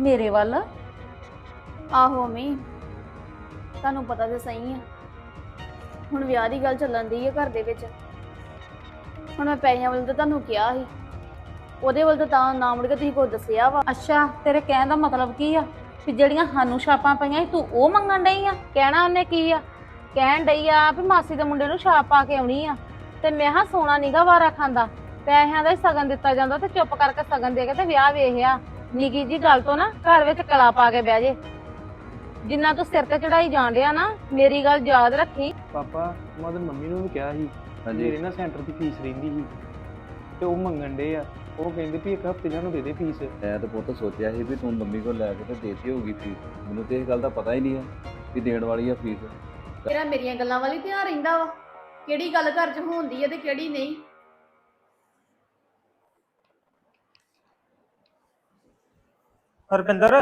ਮੇਰੇ ਵੱਲ? ਆਹੋ ਮੰਮੀ ਤੁਹਾਨੂੰ ਪਤਾ ਤੇ ਸਹੀ ਆ। ਹੁਣ ਵਿਆਹ ਦੀ ਗੱਲ ਚੱਲਣ ਦੀ ਹੈ ਘਰ ਦੇ ਵਿੱਚ। ਹੁਣ ਮੈਂ ਪੈਸਿਆਂ ਵੱਲ ਤਾਂ ਤੁਹਾਨੂੰ ਕਿਹਾ ਸੀ। ਉਹਦੇ ਵੱਲ ਤਾਂ ਤਾਂ ਨਾ ਮੁੜ ਕੇ ਤੁਸੀਂ ਕੋਈ ਦੱਸਿਆ ਵਾ। ਅੱਛਾ ਤੇਰੇ ਕਹਿਣ ਦਾ ਮਤਲਬ ਕੀ ਆ? ਵੀ ਜਿਹੜੀਆਂ ਸਾਨੂੰ ਛਾਪਾਂ ਪਈਆਂ ਸੀ ਤੂੰ ਉਹ ਮੰਗਣ ਡਈ ਆ? ਕਹਿਣਾ ਉਹਨੇ ਕੀ ਆ? ਕਹਿਣ ਡਈ ਆ ਵੀ ਮਾਸੀ ਦੇ ਮੁੰਡੇ ਨੂੰ ਛਾਪ ਪਾ ਕੇ ਆਉਣੀ ਆ। ਤੇ ਮੈਂ ਹਾਂ ਸੋਨਾ ਨੀਗਾ ਵਾਰਾ ਖਾਂਦਾ। ਪੈਸਿਆਂ ਦਾ ਹੀ ਸਗਨ ਦਿੱਤਾ ਜਾਂਦਾ ਤੇ ਚੁੱਪ ਕਰਕੇ ਸਗਨ ਦੇ ਕੇ ਤੇ ਵਿਆਹ ਵੇਖਿਆ ਨਿੱਕੀ ਜੀ ਗੱਲ ਤੋਂ ਨਾ ਘਰ ਵਿੱਚ ਕਲਾ ਪਾ ਕੇ ਬਹਿ ਜੇ। ਜਿੰਨਾ ਤੂੰ ਸਿਰ ਤੇ ਚੜਾਈ ਜਾਣ ਡਿਆ ਨਾ ਮੇਰੀ ਗੱਲ ਯਾਦ ਰੱਖੀ। ਪਾਪਾ ਮੈਂ ਤਾਂ ਮੰਮੀ ਨੂੰ ਵੀ ਕਿਹਾ ਸੀ ਹਾਂਜੀ। ਮੇਰੇ ਨਾ ਸੈਂਟਰ ਦੀ ਫੀਸ ਰਹਿੰਦੀ ਸੀ ਤੇ ਉਹ ਮੰਗਣ ਡੇ ਆ। ਉਹ ਕਹਿੰਦੇ ਵੀ ਇੱਕ ਹਫ਼ਤੇ ਸਾਨੂੰ ਦੇ ਦੇ ਫੀਸ। ਮੈਂ ਤਾਂ ਪੁੱਤ ਸੋਚਿਆ ਸੀ ਵੀ ਤੂੰ ਮੰਮੀ ਕੋਲ ਲੈ ਕੇ ਤੇ ਦੇਤੀ ਹੋਊਗੀ ਫੀਸ। ਮੈਨੂੰ ਤੇ ਇਸ ਗੱਲ ਦਾ ਪਤਾ ਹੀ ਨਹੀਂ ਹੈ ਵੀ ਦੇਣ ਵਾਲੀ ਆ ਫੀਸ। ਤੇਰਾ ਮੇਰੀਆਂ ਗੱਲਾਂ ਵਾਲੀ ਧਿਆਨ ਰਹਿੰਦਾ ਵਾ। ਕਿਹੜੀ ਗੱਲ ਘਰ 'ਚ ਹੁੰਦੀ ਹੈ ਤੇ ਕਿਹੜੀ ਨਹੀਂ। ਹਰਪਿੰਦਰ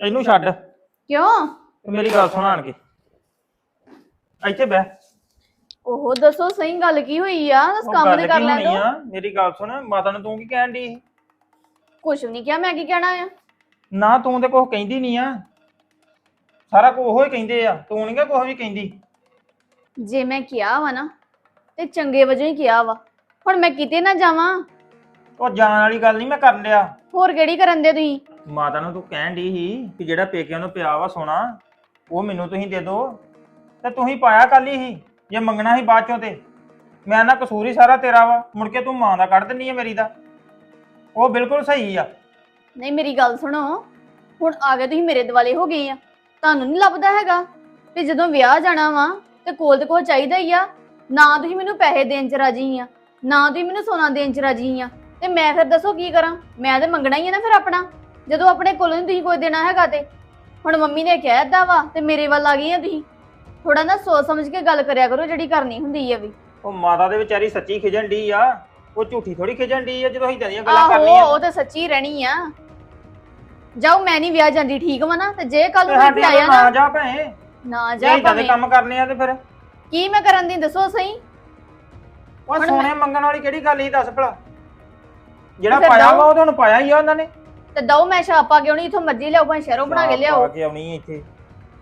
ਇਹਨੂੰ ਛੱਡ। ਕਿਉਂ? ਤੇ ਮੇਰੀ ਗੱਲ ਸੁਣ ਆਣ ਕੇ। ਇੱਥੇ ਬਹਿ। ਉਹ ਦੱਸੋ ਸਹੀ ਗੱਲ ਕੀ ਹੋਈ ਆ? ਬਸ ਕੰਮ ਗੱਲ ਤੇ ਕੀ ਕਰ ਲੈ ਹੋਣੀ ਦੋ ਆ? ਮੇਰੀ ਗੱਲ ਸੁਣ ਮਾਤਾ ਨੂੰ ਤੂੰ ਕੀ ਕਹਿਣ ਦੀ ਵੀ ਨਹੀਂ ਕਿਹਾ ਮੈਂ ਕੀ ਕਹਿਣਾ ਆ? ਨਾ ਤੂੰ ਤੇ ਕੁਝ ਕਹਿੰਦੀ ਨਹੀਂ ਆ। ਸਾਰਾ ਕੁਝ ਉਹੋ ਹੀ ਕਹਿੰਦੇ ਆ। ਤੂੰ ਨਹੀਂ ਕਿ ਕੁਝ ਵੀ ਕਹਿੰਦੀ। ਜੇ ਮੈਂ ਕਿਹਾ ਵਾ ਨਾ ਤੇ ਚੰਗੇ ਵਜੋਂ ਹੀ ਕਿਹਾ ਵਾ। ਹੁਣ ਮੈਂ ਕਿਤੇ ਨਾ ਜਾਵਾਂ। ਉਹ ਜਾਣ ਵਾਲੀ ਗੱਲ ਨਹੀਂ ਮੈਂ ਕਰ ਲਿਆ। ਹੋਰ ਕਿਹੜੀ ਕਰਨ ਦੇ ਤੁਸੀਂ? ਮਾਤਾ ਨੂੰ ਤੂੰ ਕਹਿਣ ਦੀ ਸੀ ਕਿ ਜਿਹੜਾ ਪੇਕਿਆਂ ਨੂੰ ਪਿਆ ਵਾ ਸੋਨਾ, ਉਹ ਮੈਨੂੰ ਤੁਸੀਂ ਦੇ ਦਿਓ ਤੇ ਤੁਸੀਂ ਪਾਇਆ ਕੱਲ ਹੀ ਜੇ ਮੰਗਣਾ ਸੀ ਬਾਅਦ ਚੋਂ ਤੇ। ਮੈਂ ਨਾ ਕਸੂਰ ਹੀ ਸਾਰਾ ਤੇਰਾ ਵਾ, ਮੁੜ ਕੇ ਤੂੰ ਮਾਂ ਦਾ ਕੱਢ ਦਿੰਨੀ ਹੈ ਮੇਰੀ ਦਾ। ਉਹ ਬਿਲਕੁਲ ਸਹੀ ਆ। ਨਹੀਂ, ਮੇਰੀ ਗੱਲ ਸੁਣੋ। ਹੁਣ ਆ ਗਏ ਤੁਸੀਂ ਮੇਰੇ ਦਿਵਾਲੇ ਹੋ ਗਏ ਆ। ਤੁਹਾਨੂੰ ਨਹੀਂ ਲੱਭਦਾ ਹੈਗਾ ਤੇ ਜਦੋਂ ਵਿਆਹ ਜਾਣਾ ਵਾ, ਤੇ ਕੋਲ ਤੇ ਕੋਲ ਚਾਹੀਦਾ ਹੀ ਆ। ਨਾ ਤੁਸੀਂ ਮੈਨੂੰ ਪੈਸੇ ਦੇਣ ਚ ਰਾਜੀ ਆ, ਨਾ ਤੁਸੀਂ ਮੈਨੂੰ ਸੋਨਾ ਦੇਣ ਚ ਰਾਜੀ ਆ। ਤੇ ਮੈਂ ਫਿਰ ਦੱਸੋ ਕੀ ਕਰਾਂ? ਮੈਂ ਤੇ ਮੰਗਣਾ ਹੀ ਆ ਨਾ ਫਿਰ ਆਪਣਾ। ਜਦੋਂ ਆਪਣੇ ਕੋਲੋਂ ਨਹੀਂ ਤੁਸੀਂ ਕੋਈ ਦੇਣਾ ਹੈਗਾ ਤੇ। ਹੁਣ ਮੰਮੀ ਨੇ ਕਹਿ ਦਿੱਤਾ ਵਾ ਤੇ ਮੇਰੇ ਵੱਲ ਆ ਗਈ ਆ ਤੁਸੀਂ। ਥੋੜਾ ਨਾ ਸੋਚ ਸਮਝ ਕੇ ਗੱਲ ਕਰਿਆ ਕਰੋ ਜਿਹੜੀ ਕਰਨੀ ਹੁੰਦੀ ਆ ਵੀ। ਉਹ ਮਾਤਾ ਦੇ ਵਿਚਾਰੀ ਸੱਚੀ ਖਿਜਣ ਢੀ ਆ। ਉਹ ਝੂਠੀ ਥੋੜੀ ਖਿਜਣ ਢੀ ਆ ਜਦੋਂ ਇਦਾਂ ਦੀਆਂ ਗੱਲਾਂ ਆਹੋ ਕਰਨੀਆਂ ਉਹ ਤਾਂ ਸੱਚੀ ਰਹਿਣੀ ਆ। ਜਾਓ ਮੈਂ ਨਹੀਂ ਵਿਆਹ ਜਾਂਦੀ ਠੀਕ ਵਾ ਨਾ? ਤੇ ਜੇ ਕੱਲ ਤੇ ਨੂੰ ਸਾਡੇ ਆਇਆ ਨਾ ਨਾ ਜਾ ਭੈਣੇ। ਨਾ ਜੇ ਜਾ ਇਦਾਂ ਦੇ ਭਾਵੇਂ। ਕੰਮ ਕਰਨੇ ਆ ਤੇ ਫਿਰ। ਕੀ ਮੈਂ ਕਰਨ ਦੀ ਦੱਸੋ ਸਹੀ? ਉਹ ਹੁਣ ਸੋਨੇ ਮੰਗਣ ਵਾਲੀ ਕਿਹੜੀ ਗੱਲ ਸੀ ਦੱਸ ਭਲਾ। ਜਿਹੜਾ ਫਿਰ ਪਾਇਆ। ਵਾ ਉਹ ਤੁਹਾਨੂੰ ਪਾਇਆ ਹੀ ਆ ਉਹਨਾਂ ਨੇ। ਤੇ ਦਓ ਮੈਂ ਛਾਪਾ ਕਿਉਂ ਨਹੀਂ ਇਥੋਂ ਮਰਜ਼ੀ ਲਿਆਓ ਭਾਵੇਂ ਸ਼ਹਿਰੋਂ ਬਣਾ ਕੇ ਲਿਆਓ ਪਾ ਕੇ ਆਉਣੀ ਇੱਥੇ।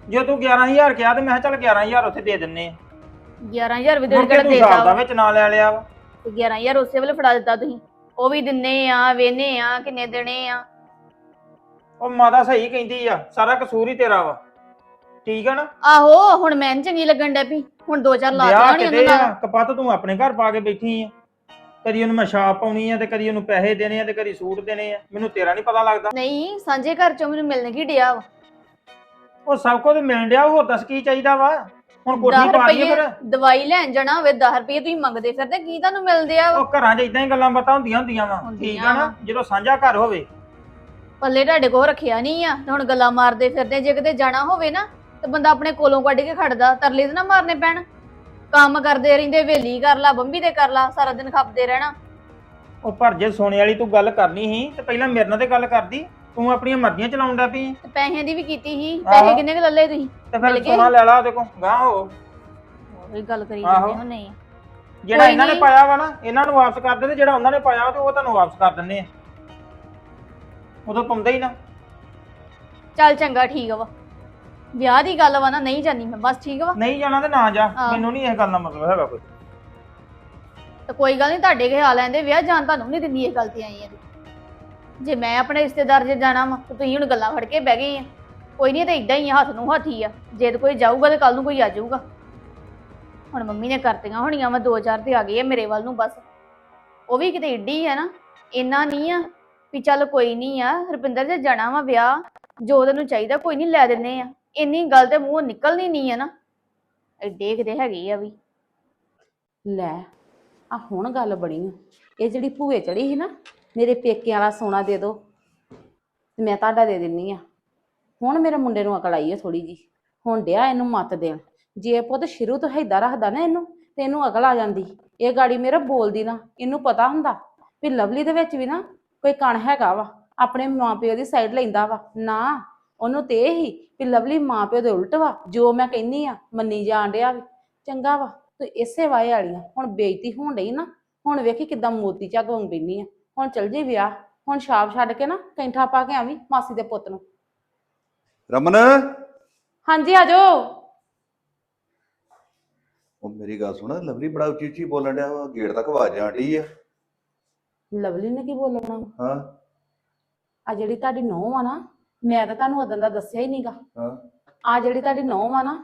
ਜੇ ਤੂੰ 11000 ਕਿਹਾ ਤੇ ਮੈਂ ਕਿਹਾ ਚੱਲ 11000 ਉੱਥੇ ਦੇ ਦਿੰਨੇ ਆ। 11000 ਵੀ ਦੇ ਮੁੜ ਕੇ ਤੂੰ ਦਾ ਵਿੱਚ ਨਾਂ ਲੈ ਲਿਆ ਵਾ। ਤੇ 11000 ਉਸੇ ਵੇਲੇ ਫੜਾ ਦਿੱਤਾ ਤੁਸੀਂ। ਉਹ ਵੀ ਦਿੰਨੇ ਆ ਵੇਨੇ ਆ ਕਿੰਨੇ ਦੇਣੇ ਆ। ਉਹ ਮਾਤਾ ਸਹੀ ਕਹਿੰਦੀ ਆ ਸਾਰਾ ਕਸੂਰ ਹੀ ਤੇਰਾ ਵਾ। ਠੀਕ ਆ ਨਾ? ਆਹੋ ਹੁਣ ਮੈਂ ਨੀ ਚੰਗੀ ਲੱਗਣ ਡੈ ਪਈ। ਹੁਣ ਦੋ ਚਾਰ ਲਾ ਵਿਆਹ ਦੇਣੀ ਕਿਤੇ ਉਹਨਾਂ ਆ ਕਪੱਤ ਤੂੰ ਆਪਣੇ ਘਰ ਪਾ ਕੇ ਬੈਠੀ ਆ। ਕਦੀ ਉਹਨੂੰ ਮੈਂ ਛਾਪ ਪਾਉਣੀ ਆ ਤੇ ਕਦੀ ਉਹਨੂੰ ਪੈਸੇ ਦੇਣੇ ਆ ਤੇ ਕਦੀ ਸੂਟ ਦੇਣੇ ਆ। ਮੈਨੂੰ ਤੇਰਾ ਨਹੀਂ ਪਤਾ ਲੱਗਦਾ। ਨਹੀਂ ਸਾਂਝੇ ਘਰ ਚੋਂ ਮੈਨੂੰ ਮਿਲਣ ਕੀ ਡਿਆ ਵਾ? ਉਹ ਸਭ ਕੁਝ ਮਿਲਣ ਡਿਆ ਹੋਰ ਦੱਸ ਕੀ ਚਾਹੀਦਾ ਵਾ? ਹੁਣ ਕੋਠੀ 10 ਪਾ ਰੁਪਏ ਫਿਰ। ਦਵਾਈ ਲੈਣ ਜਾਣਾ ਹੋਵੇ 10 ਰੁਪਏ ਤੁਸੀਂ ਮੰਗਦੇ ਫਿਰਦੇ ਕੀ ਤੁਹਾਨੂੰ ਮਿਲਦੇ ਆ ਵਾ? ਉਹ ਘਰਾਂ 'ਚ ਇਦਾਂ ਹੀ ਗੱਲਾਂ ਬਾਤਾਂ ਹੁੰਦੀਆਂ ਹੁੰਦੀਆਂ ਵਾ। ਹੁੰਦੀਆਂ ਠੀਕ ਆ ਨਾ? ਵਾ। ਜਦੋਂ ਸਾਂਝਾ ਘਰ ਹੋਵੇ। ਪੱਲੇ ਤੁਹਾਡੇ ਕੋਲ ਰੱਖਿਆ ਨਹੀਂ ਆ ਤੇ ਹੁਣ ਗੱਲਾਂ ਮਾਰਦੇ ਫਿਰਦੇ ਜੇ ਕਿਤੇ ਜਾਣਾ ਹੋਵੇ ਨਾ ਤੇ ਬੰਦਾ ਆਪਣੇ ਕੋਲੋਂ ਕੱਢ ਕੇ ਖੜਦਾ ਤਰਲੇ ਤੇ ਨਾ ਮਾਰਨੇ ਪੈਣ। ਕੰਮ ਕਰਦੇ ਰਹਿੰਦੇ ਵੇਲੀ ਕਰ ਲਾ ਬੰਬੀ ਤੇ ਕਰ ਲਾ ਸਾਰਾ ਦਿਨ ਖਪਦੇ ਰਹਿਣਾ। ਉਹ ਪਰ ਜੇ ਸੋਨੇ ਵਾਲੀ ਤੂੰ ਗੱਲ ਕਰਨੀ ਸੀ ਤੇ ਪਹਿਲਾਂ ਮੇਰੇ ਨਾਲ ਤੇ ਗੱਲ ਕਰਦੀ। ਤੂੰ ਆਪਣੀਆਂ ਮਰਜ਼ੀਆਂ ਚਲਾਉਣ ਦਾ ਪਈ। ਤੇ ਪੈਸਿਆਂ ਦੀ ਵੀ ਕੀਤੀ ਸੀ ਆਹੋ। ਪੈਸੇ ਕਿੰਨੇ ਕੁ ਲੱਲੇ ਤੁਸੀਂ? ਤੇ ਮਿਲ ਫਿਰ ਗਏ? ਸੋਨਾ ਲੈ ਲਾ ਉਹਦੇ ਕੋਲ। ਗਾਂ ਹੋ। ਉਹੀ ਗੱਲ ਕਰੀ ਆਹੋ। ਜਾਂਦੇ ਹੋ ਨਹੀਂ ਜਿਹੜਾ ਕੋਈ ਇਹਨਾਂ ਨੇ। ਪਾਇਆ ਵਾ ਨਾ ਇਹਨਾਂ ਨੂੰ ਵਾਪਸ ਕਰ ਦੇ ਤੇ ਜਿਹੜਾ ਉਹਨਾਂ ਨੇ ਪਾਇਆ ਤੇ ਉਹ ਤੁਹਾਨੂੰ ਵਾਪਸ ਕਰ ਦਿੰਨੇ ਆ। ਉਦੋਂ ਪਾਉਂਦੇ ਹੀ ਨਾ। ਚੱਲ ਚੰਗਾ ਠੀਕ ਵਾ। ਵਿਆਹ ਦੀ ਗੱਲ ਵਾ ਨਾ ਨਹੀਂ ਜਾਨੀ ਮੈਂ ਬਸ ਠੀਕ ਵਾ? ਨਹੀਂ ਜਾਣਾ ਤੇ ਨਾ ਜਾ। ਮੈਨੂੰ ਨਹੀਂ ਇਹ ਗੱਲ ਦਾ ਮਤਲਬ ਹੈਗਾ ਕੋਈ। ਤੇ ਕੋਈ ਗੱਲ ਨਹੀਂ ਤੁਹਾਡੇ ਹਾਲ ਆਂਦੇ ਵਿਆਹ ਜਾਣ ਤੁਹਾਨੂੰ ਨਹੀਂ ਦਿੰਦੀ ਇਹ ਗੱਲ ਤੇ ਆਈ ਆ ਜੇ ਮੈਂ ਆਪਣੇ ਰਿਸ਼ਤੇਦਾਰ ਜੇ ਜਾਣਾ ਵਾ ਤੇ ਤੁਸੀਂ ਹੁਣ ਗੱਲਾਂ ਫੜ ਕੇ ਬਹਿ ਗਏ ਆ। ਕੋਈ ਨਹੀਂ ਤੇ ਇਦਾਂ ਹੀ ਆ, ਹੱਥ ਨੂੰ ਹੱਥੀ ਆ। ਜੇ ਤੇ ਕੋਈ ਜਾਊਗਾ ਤੇ ਕੱਲ ਨੂੰ ਕੋਈ ਆ ਜਾਊਗਾ। ਹੁਣ ਮੰਮੀ ਨੇ ਕਰਤੀਆਂ ਹੋਣੀਆਂ ਵਾ ਦੋ ਚਾਰ ਤੇ ਆ ਗਈ ਆ ਮੇਰੇ ਵੱਲ ਨੂੰ ਬਸ। ਉਹ ਵੀ ਕਿਤੇ ਏਡੀ ਹੈ ਨਾ ਇੰਨਾ ਨਹੀਂ ਆ ਵੀ ਚੱਲ ਕੋਈ ਨਹੀਂ ਆ ਰੁਪਿੰਦਰ ਜੇ ਜਾਣਾ ਵਾ ਵਿਆਹ ਜੋ ਤੈਨੂੰ ਚਾਹੀਦਾ ਕੋਈ ਨਹੀਂ ਲੈ ਦਿੰਨੇ ਆ। ਇੰਨੀ ਗੱਲ ਤੇ ਮੂੰਹੋਂ ਨਿਕਲਣੀ ਨਹੀਂ ਆ ਨਾ। ਐਡੇ ਕਿਤੇ ਆ ਵੀ। ਲੈ, ਆ ਹੁਣ ਗੱਲ ਬਣੀ ਆ। ਇਹ ਜਿਹੜੀ ਭੂਏ ਚੜੀ ਸੀ ਨਾ, ਮੇਰੇ ਪੇਕਿਆਂ ਵਾਲਾ ਸੋਨਾ ਦੇ ਦਿਓ ਤੇ ਮੈਂ ਤੁਹਾਡਾ ਦੇ ਦਿੰਨੀ ਆ। ਹੁਣ ਮੇਰੇ ਮੁੰਡੇ ਨੂੰ ਅਕਲ ਆਈ ਆ ਥੋੜੀ ਜੀ ਹੁਣ ਡਿਆ ਇਹਨੂੰ ਮੱਤ ਦੇਣ। ਜੇ ਪੁੱਤ ਸ਼ੁਰੂ ਤੋਂ ਹੈਦਾ ਰੱਖਦਾ ਨਾ ਇਹਨੂੰ, ਤੇ ਇਹਨੂੰ ਅਕਲ ਆ ਜਾਂਦੀ। ਇਹ ਗਾੜੀ ਮੇਰਾ ਬੋਲਦੀ ਨਾ, ਇਹਨੂੰ ਪਤਾ ਹੁੰਦਾ ਵੀ ਲਵਲੀ ਦੇ ਵਿੱਚ ਵੀ ਨਾ ਕੋਈ ਕਣ ਹੈਗਾ ਵਾ। ਆਪਣੇ ਮਾਂ ਪਿਓ ਦੀ ਸਾਈਡ ਲੈਂਦਾ ਵਾ। ਨਾ। ਉਹਨੂੰ ਤੇ ਇਹ ਹੀ ਵੀ ਲਵਲੀ ਮਾਪਿਓ ਦੇ ਉਲਟ ਵਾ ਜੋ ਮੈਂ ਕਹਿੰਨੀ ਆ ਮੰਨੀ ਜਾਣ ਡਿਆ ਵੀ। ਚੰਗਾ ਵਾ ਤੂੰ ਇਸੇ ਵਾਏ ਵਾਲੀਆਂ ਹੁਣ ਬੇਇੱਜ਼ਤੀ ਹੋਣ ਡਈ ਨਾ ਹੁਣ ਵੇਖੀ ਕਿਦਾਂ ਮੋਤੀ ਝਾਗ ਵਾਂਗ ਬੈਨੀ ਆ। ਹੁਣ ਚਲ ਜੇ ਵਿਆਹ ਹੁਣ ਸ਼ਾਪ ਛੱਡ ਕੇ ਨਾ ਕੈਂਠਾ ਪਾ ਕੇ ਆਵੀਂ ਮਾਸੀ ਦੇ ਪੁੱਤ ਨੂੰ। ਰਮਨ? ਹਾਂਜੀ ਆਜੋ ਉਹ ਮੇਰੀ ਗੱਲ ਸੁਣ ਲਵਲੀ ਬੜਾ ਉੱਚੀ ਉੱਚੀ ਬੋਲਣ ਡਿਆ ਵਾ ਗੇਟ ਤੱਕ ਆਵਾਜ਼ ਆਣ ਡਈ ਆ। ਲਵਲੀ ਨੇ ਕੀ ਬੋਲਣਾ? ਹਾਂ। ਆ ਜਿਹੜੀ ਤੁਹਾਡੀ ਨੌਂ ਆ ਨਾ ਮੈਂ ਤਾਂ ਤੁਹਾਨੂੰ ਉਦੋਂ ਦਾ ਦੱਸਿਆ ਹੀ ਨਹੀਂਗਾ। ਹਾਂ। ਆ ਜਿਹੜੀ ਤੁਹਾਡੀ ਨੌਂ ਆ ਨਾ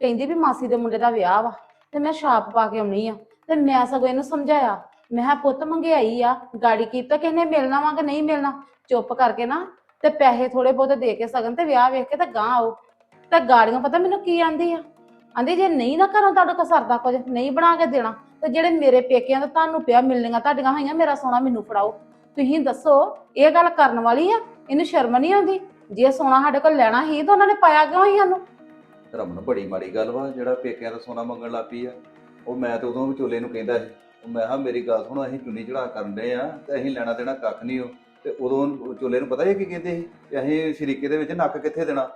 ਕਹਿੰਦੀ ਵੀ ਮਾਸੀ ਦੇ ਮੁੰਡੇ ਦਾ ਵਿਆਹ ਵਾ ਤੇ ਮੈਂ ਛਾਪ ਪਾ ਕੇ ਆਉਣੀ ਆ। ਤੇ ਮੈਂ ਸਗੋਂ ਇਹਨੂੰ ਸਮਝਾਇਆ ਮੈਂ ਕਿਹਾ ਪੁੱਤ ਮੰਗਿਆਈ ਆ ਗਾੜੀ ਕੀਤਾ ਕਿਸੇ ਨੇ ਮਿਲਣਾ ਵਾ ਕਿ ਨਹੀਂ ਮਿਲਣਾ? ਚੁੱਪ ਕਰਕੇ ਨਾ ਤੇ ਪੈਸੇ ਥੋੜੇ ਬਹੁਤੇ ਦੇ ਕੇ ਸਗਨ ਤੇ ਵਿਆਹ ਵੇਖ ਕੇ ਤੇ ਗਾਂ ਆਓ। ਤੇ ਗਾੜੀਆਂ ਪਤਾ ਮੈਨੂੰ ਕੀ ਆਂਦੀ ਆ? ਆਂਦੀ ਜੇ ਨਹੀਂ ਨਾ ਘਰੋਂ ਤੁਹਾਡੇ ਕੋਲ ਸਰਦਾ ਕੁਝ ਨਹੀਂ ਬਣਾ ਕੇ ਦੇਣਾ ਤੇ ਜਿਹੜੇ ਮੇਰੇ ਪੇਕਿਆਂ ਦਾ ਤੁਹਾਨੂੰ ਪਿਆ ਮਿਲਣੀਆਂ ਤੁਹਾਡੀਆਂ ਹੋਈਆਂ ਮੇਰਾ ਸੋਨਾ ਮੈਨੂੰ ਫੜਾਓ। ਤੁਸੀਂ ਦੱਸੋ ਇਹ ਗੱਲ ਕਰਨ ਵਾਲੀ ਆ? ਇਹਨੂੰ ਸ਼ਰਮ ਨਹੀਂ ਆਉਂਦੀ? ਜੇ ਸੋਨਾ ਸਾਡੇ ਕੋਲ ਲੈਣਾ ਹੀ ਤਾਂ ਉਹਨਾਂ ਨੇ ਪਾਇਆ ਕਿਉਂ ਸੀ ਸਾਨੂੰ? ਰਮਨ ਬੜੀ ਮਾੜੀ ਗੱਲ ਵਾ ਜਿਹੜਾ ਪੇਕਿਆਂ ਦਾ ਸੋਨਾ ਮੰਗਣ ਲੱਗ ਪਈ ਆ। ਉਹ ਮੈਂ ਤੇ ਉਦੋਂ ਵਿਚੋਲੇ ਨੂੰ ਕਹਿੰਦਾ ਸੀ। ਉਹ ਮੈਂ ਕਿਹਾ ਮੇਰੀ ਗੱਲ ਸੁਣ ਅਸੀਂ ਚੁੰਨੀ ਚੜਾ ਕਰਨ ਦੇ ਆ ਤੇ ਅਸੀਂ ਲੈਣਾ ਦੇਣਾ ਕੱਖ ਨਹੀਂ ਹੋ ਤੇ ਉਦੋਂ ਵਿਚੋਲੇ ਨੂੰ ਪਤਾ ਇਹ ਕੀ ਕਹਿੰਦੇ ਸੀ ਕਿ ਅਸੀਂ ਸ਼ਰੀਕੇ ਦੇ ਵਿੱਚ ਨੱਕ ਕਿੱਥੇ ਦੇਣਾ?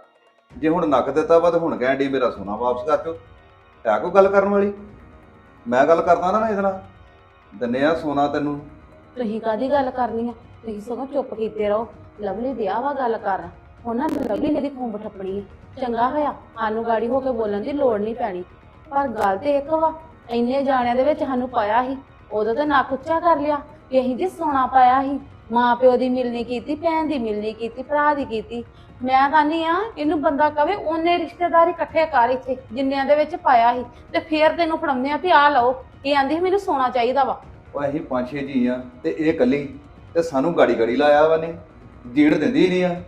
ਜੇ ਹੁਣ ਨੱਕ ਦਿੱਤਾ ਵਾ ਤੇ ਹੁਣ ਕਹਿਣ ਡਈ ਮੇਰਾ ਸੋਨਾ ਵਾਪਸ ਕਰ ਦਿਓ। ਹੈ ਕੋਈ ਗੱਲ ਕਰਨ ਵਾਲੀ? ਮੈਂ ਗੱਲ ਕਰਦਾ ਨਾ ਇਹਦੇ ਨਾਲ। ਦਿੰਨੇ ਆ ਸੋਨਾ ਤੈਨੂੰ। ਤੁਸੀਂ ਕਾਦੀ ਗੱਲ ਕਰਨੀ ਆ? ਤੁਸੀਂ ਸਗੋਂ ਚੁੱਪ ਕੀਤੇ ਰਹੋ। ਲਵਲੀ ਦਿਆ ਵਾ ਗੱਲ ਕਰ ਉਹਨਾਂ ਲਵਲੀ ਨੇ ਦੀ ਖੂੰਬ ਠੱਪਣੀ ਆ। ਚੰਗਾ ਹੋਇਆ, ਸਾਨੂੰ ਗਾੜੀ ਹੋ ਕੇ ਬੋਲਣ ਦੀ ਲੋੜ ਨਹੀਂ ਪੈਣੀ। ਪਰ ਗੱਲ ਤੇ ਇੱਕ ਵਾ, ਇੰਨੇ ਜਾਣਿਆਂ ਦੇ ਵਿੱਚ ਸਾਨੂੰ ਪਾਇਆ ਸੀ, ਉਦੋਂ ਤਾਂ ਨੱਕ ਉੱਚਾ ਕਰ ਲਿਆ ਕਿ ਅਸੀਂ ਜੀ ਸੋਨਾ ਪਾਇਆ ਸੀ। ਮਾਂ ਪਿਓ ਦੀ ਮਿਲਣੀ ਕੀਤੀ, ਭੈਣ ਦੀ ਮਿਲਣੀ ਕੀਤੀ, ਭਰਾ ਦੀ ਕੀਤੀ। ਮੈਂ ਕਹਿੰਦੀ ਆ, ਇਹਨੂੰ ਬੰਦਾ ਕਵੇ ਉਹਨੇ ਰਿਸ਼ਤੇਦਾਰ ਇਕੱਠੇ ਕਰ ਇੱਥੇ, ਜਿੰਨਿਆਂ ਦੇ ਵਿੱਚ ਪਾਇਆ ਸੀ। ਤੇ ਫੇਰ ਤੈਨੂੰ ਫੜਾਉਂਦੇ ਆ ਵੀ ਆ ਲਓ, ਇਹ ਆਂਦੀ ਸੀ ਮੈਨੂੰ ਸੋਨਾ ਚਾਹੀਦਾ ਵਾ। ਉਹ ਅਸੀਂ ਪੰਜ ਛੇ ਜੀ ਆ, ਤੇ ਇਹ ਇਕੱਲੀ, ਤੇ ਸਾਨੂੰ ਗਾੜੀ ਗਾੜੀ ਲਾਇਆ ਵਾ ਨੇ। ਜੀਣ ਦਿੰਦੀ ਨਹੀਂ ਆ।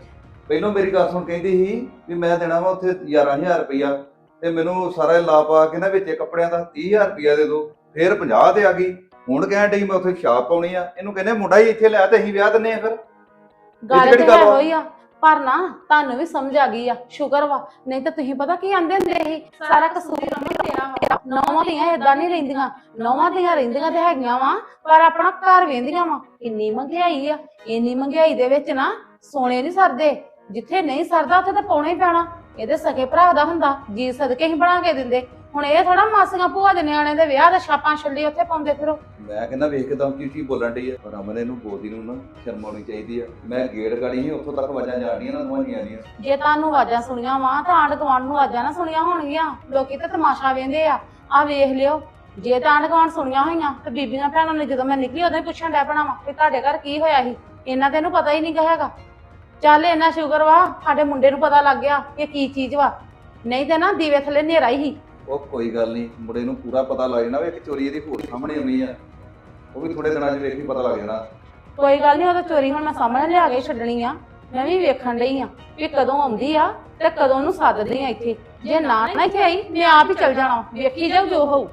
ਪਹਿਲਾਂ ਮੇਰੀ ਗੱਲ ਸੁਣ ਕਹਿੰਦੀ ਸੀ ਵੀ ਮੈਂ ਦੇਣਾ ਵਾ ਉੱਥੇ 11000 ਰੁਪਇਆ ਤੇ ਮੈਨੂੰ ਸਾਰਾ ਲਾ ਪਾ ਕੇ ਨਾ ਵਿੱਚ ਕੱਪੜਿਆਂ ਦਾ 30000 ਰੁਪਇਆ ਦੇ ਦਿਓ ਫੇਰ 50 ਤੇ ਆ ਗਈ। ਹੁਣ ਕਹਿਣ ਡਈ ਮੈਂ ਉੱਥੇ ਛਾਪ ਪਾਉਣੀ ਆ। ਇਹਨੂੰ ਕਹਿੰਦੇ ਮੁੰਡਾ ਹੀ ਇੱਥੇ ਲਿਆ ਤੇ ਅਸੀਂ ਵਿਆਹ ਦਿੰਨੇ ਆ ਫਿਰ। ਗੱਲ ਤੇ ਹੈ? ਹੋਈ ਆ ਪਰ ਨਾ ਤੁਹਾਨੂੰ ਵੀ ਸਮਝ ਆ ਗਈ ਆ ਸ਼ੁਕਰ ਵਾ। ਨਹੀਂ ਤਾਂ ਤੁਸੀਂ ਪਤਾ ਕੀ ਆਂਦੇ ਹੁੰਦੇ ਸੀ? ਸਾਰਾ ਕਸੂਰ ਅੰਮੀ ਤੇਰਾ ਵਾ। ਨੌਵਾਂ ਦੀਆਂ ਏਦਾਂ ਨਹੀਂ ਰਹਿੰਦੀਆਂ। ਨੌਵਾਂ ਦੀਆਂ ਰਹਿੰਦੀਆਂ ਤੇ ਹੈਗੀਆਂ ਵਾ ਪਰ ਆਪਣਾ ਘਰ ਵੇਂਦੀਆਂ ਵਾ। ਇੰਨੀ ਮਹਿੰਗਾਈ ਆ ਇੰਨੀ ਮਹਿੰਗਾਈ ਦੇ ਵਿੱਚ ਨਾ ਸੋਨੇ ਨਹੀਂ ਸਰਦੇ। ਜਿੱਥੇ ਨਹੀਂ ਸਰਦਾ ਉੱਥੇ ਤਾਂ ਪਾਉਣਾ ਹੀ ਪੈਣਾ। ਇਹਦੇ ਸਕੇ ਭਰਾ ਦਾ ਹੁੰਦਾ ਜੀ ਸਦਕੇ ਹੀ ਬਣਾ ਕੇ ਦਿੰਦੇ। ਹੁਣ ਇਹ ਥੋੜਾ ਮਾਸੀਆਂ ਭੂਆ ਦੇ ਨਿਆਣੇ ਦੇ ਵਿਆਹ ਦਾ ਛਾਪਾਂ ਛੱਲੀ ਉੱਥੇ ਪਾਉਂਦੇ ਫਿਰੋ। ਮੈਂ ਕਹਿੰਦਾ ਵੇਖ ਕੇ ਤਾਂ ਉੱਚੀ ਬੋਲਣ ਡਈ ਆ ਪਰ ਅਮਨ ਇਹਨੂੰ ਬੋਲਦੀ ਨੂੰ ਨਾ ਸ਼ਰਮ ਆਉਣੀ ਚਾਹੀਦੀ ਆ। ਮੈਂ ਗੇਟ ਗਾੜੀ ਸੀ ਉੱਥੋਂ ਤੱਕ ਵਜਾਂ ਜਾਣੀਆਂ ਨਾ ਦੋਵਾਂ ਜੀਆਂ ਦੀਆਂ। ਜੇ ਤੁਹਾਨੂੰ ਆਵਾਜ਼ਾਂ ਸੁਣੀਆਂ ਵਾ ਤਾਂ ਆਂਢ ਗੁਆਂਢ ਨੂੰ ਆਵਾਜ਼ਾਂ ਨਾ ਸੁਣੀਆਂ ਹੋਣਗੀਆਂ। ਲੋਕੀ ਤਾਂ ਤਮਾਸ਼ਾ ਵੇਂਦੇ ਆ। ਆ ਵੇਖ ਲਿਓ ਜੇ ਤਾਂ ਆਂਢ ਗੁਆਂਢ ਸੁਣੀਆਂ ਹੋਈਆਂ ਤੇ ਬੀਬੀਆਂ ਭੈਣਾਂ ਨੇ ਜਦੋਂ ਮੈਂ ਨਿਕਲੀ ਉਦੋਂ ਹੀ ਪੁੱਛਣ ਡੈ ਪੈਣਾ ਵਾ ਕਿ ਤੁਹਾਡੇ ਘਰ ਕੀ ਹੋਇਆ ਸੀ? ਇਹਨਾਂ ਤੈਨੂੰ ਪਤਾ ਹੀ ਨਹੀਂ ਹੈਗਾ। ਚੱਲ ਇਹਨਾਂ ਸ਼ੁਕਰ ਵਾ ਸਾਡੇ ਮੁੰਡੇ ਨੂੰ ਪਤਾ ਲੱਗ ਗਿਆ ਕਿ ਕੀ ਚੀਜ਼ ਵਾ। ਨਹੀਂ ਤੇ ਨਾ ਦੀਵੇ ਥੱਲੇ ਹਨੇਰਾ ਹੀ। ਉਹ ਕੋਈ ਗੱਲ ਨਹੀਂ ਮੁੰਡੇ ਨੂੰ ਪੂਰਾ ਪਤਾ ਲੱਗ ਜਾਣਾ ਵੀ ਇੱਕ ਚੋਰੀ ਇਹਦੀ ਹੋਰ ਸਾਹਮਣੇ ਆਉਣੀ ਆ। ਉਹ ਵੀ ਥੋੜੇ ਦਿਨਾਂ 'ਚ ਵੇਖ ਪਤਾ ਲੱਗ ਜਾਣਾ। ਕੋਈ ਗੱਲ ਨਹੀਂ ਉਹ ਤਾਂ ਚੋਰੀ ਹੁਣ ਮੈਂ ਸਾਹਮਣੇ ਲਿਆ ਕੇ ਛੱਡਣੀ ਆ। ਮੈਂ ਵੀ ਵੇਖਣ ਡਈ ਆ ਵੀ ਕਦੋਂ ਆਉਂਦੀ ਆ ਤੇ ਕਦੋਂ ਉਹਨੂੰ ਸੱਦਦੀ ਆ ਇੱਥੇ। ਜੇ ਨਾ ਨਾ ਇੱਥੇ ਆਈ ਮੈਂ ਆਪ ਹੀ ਚੱਲ ਜਾਣਾ। ਵੇਖੀ ਜਾਓ ਜੋ ਹੋਊ।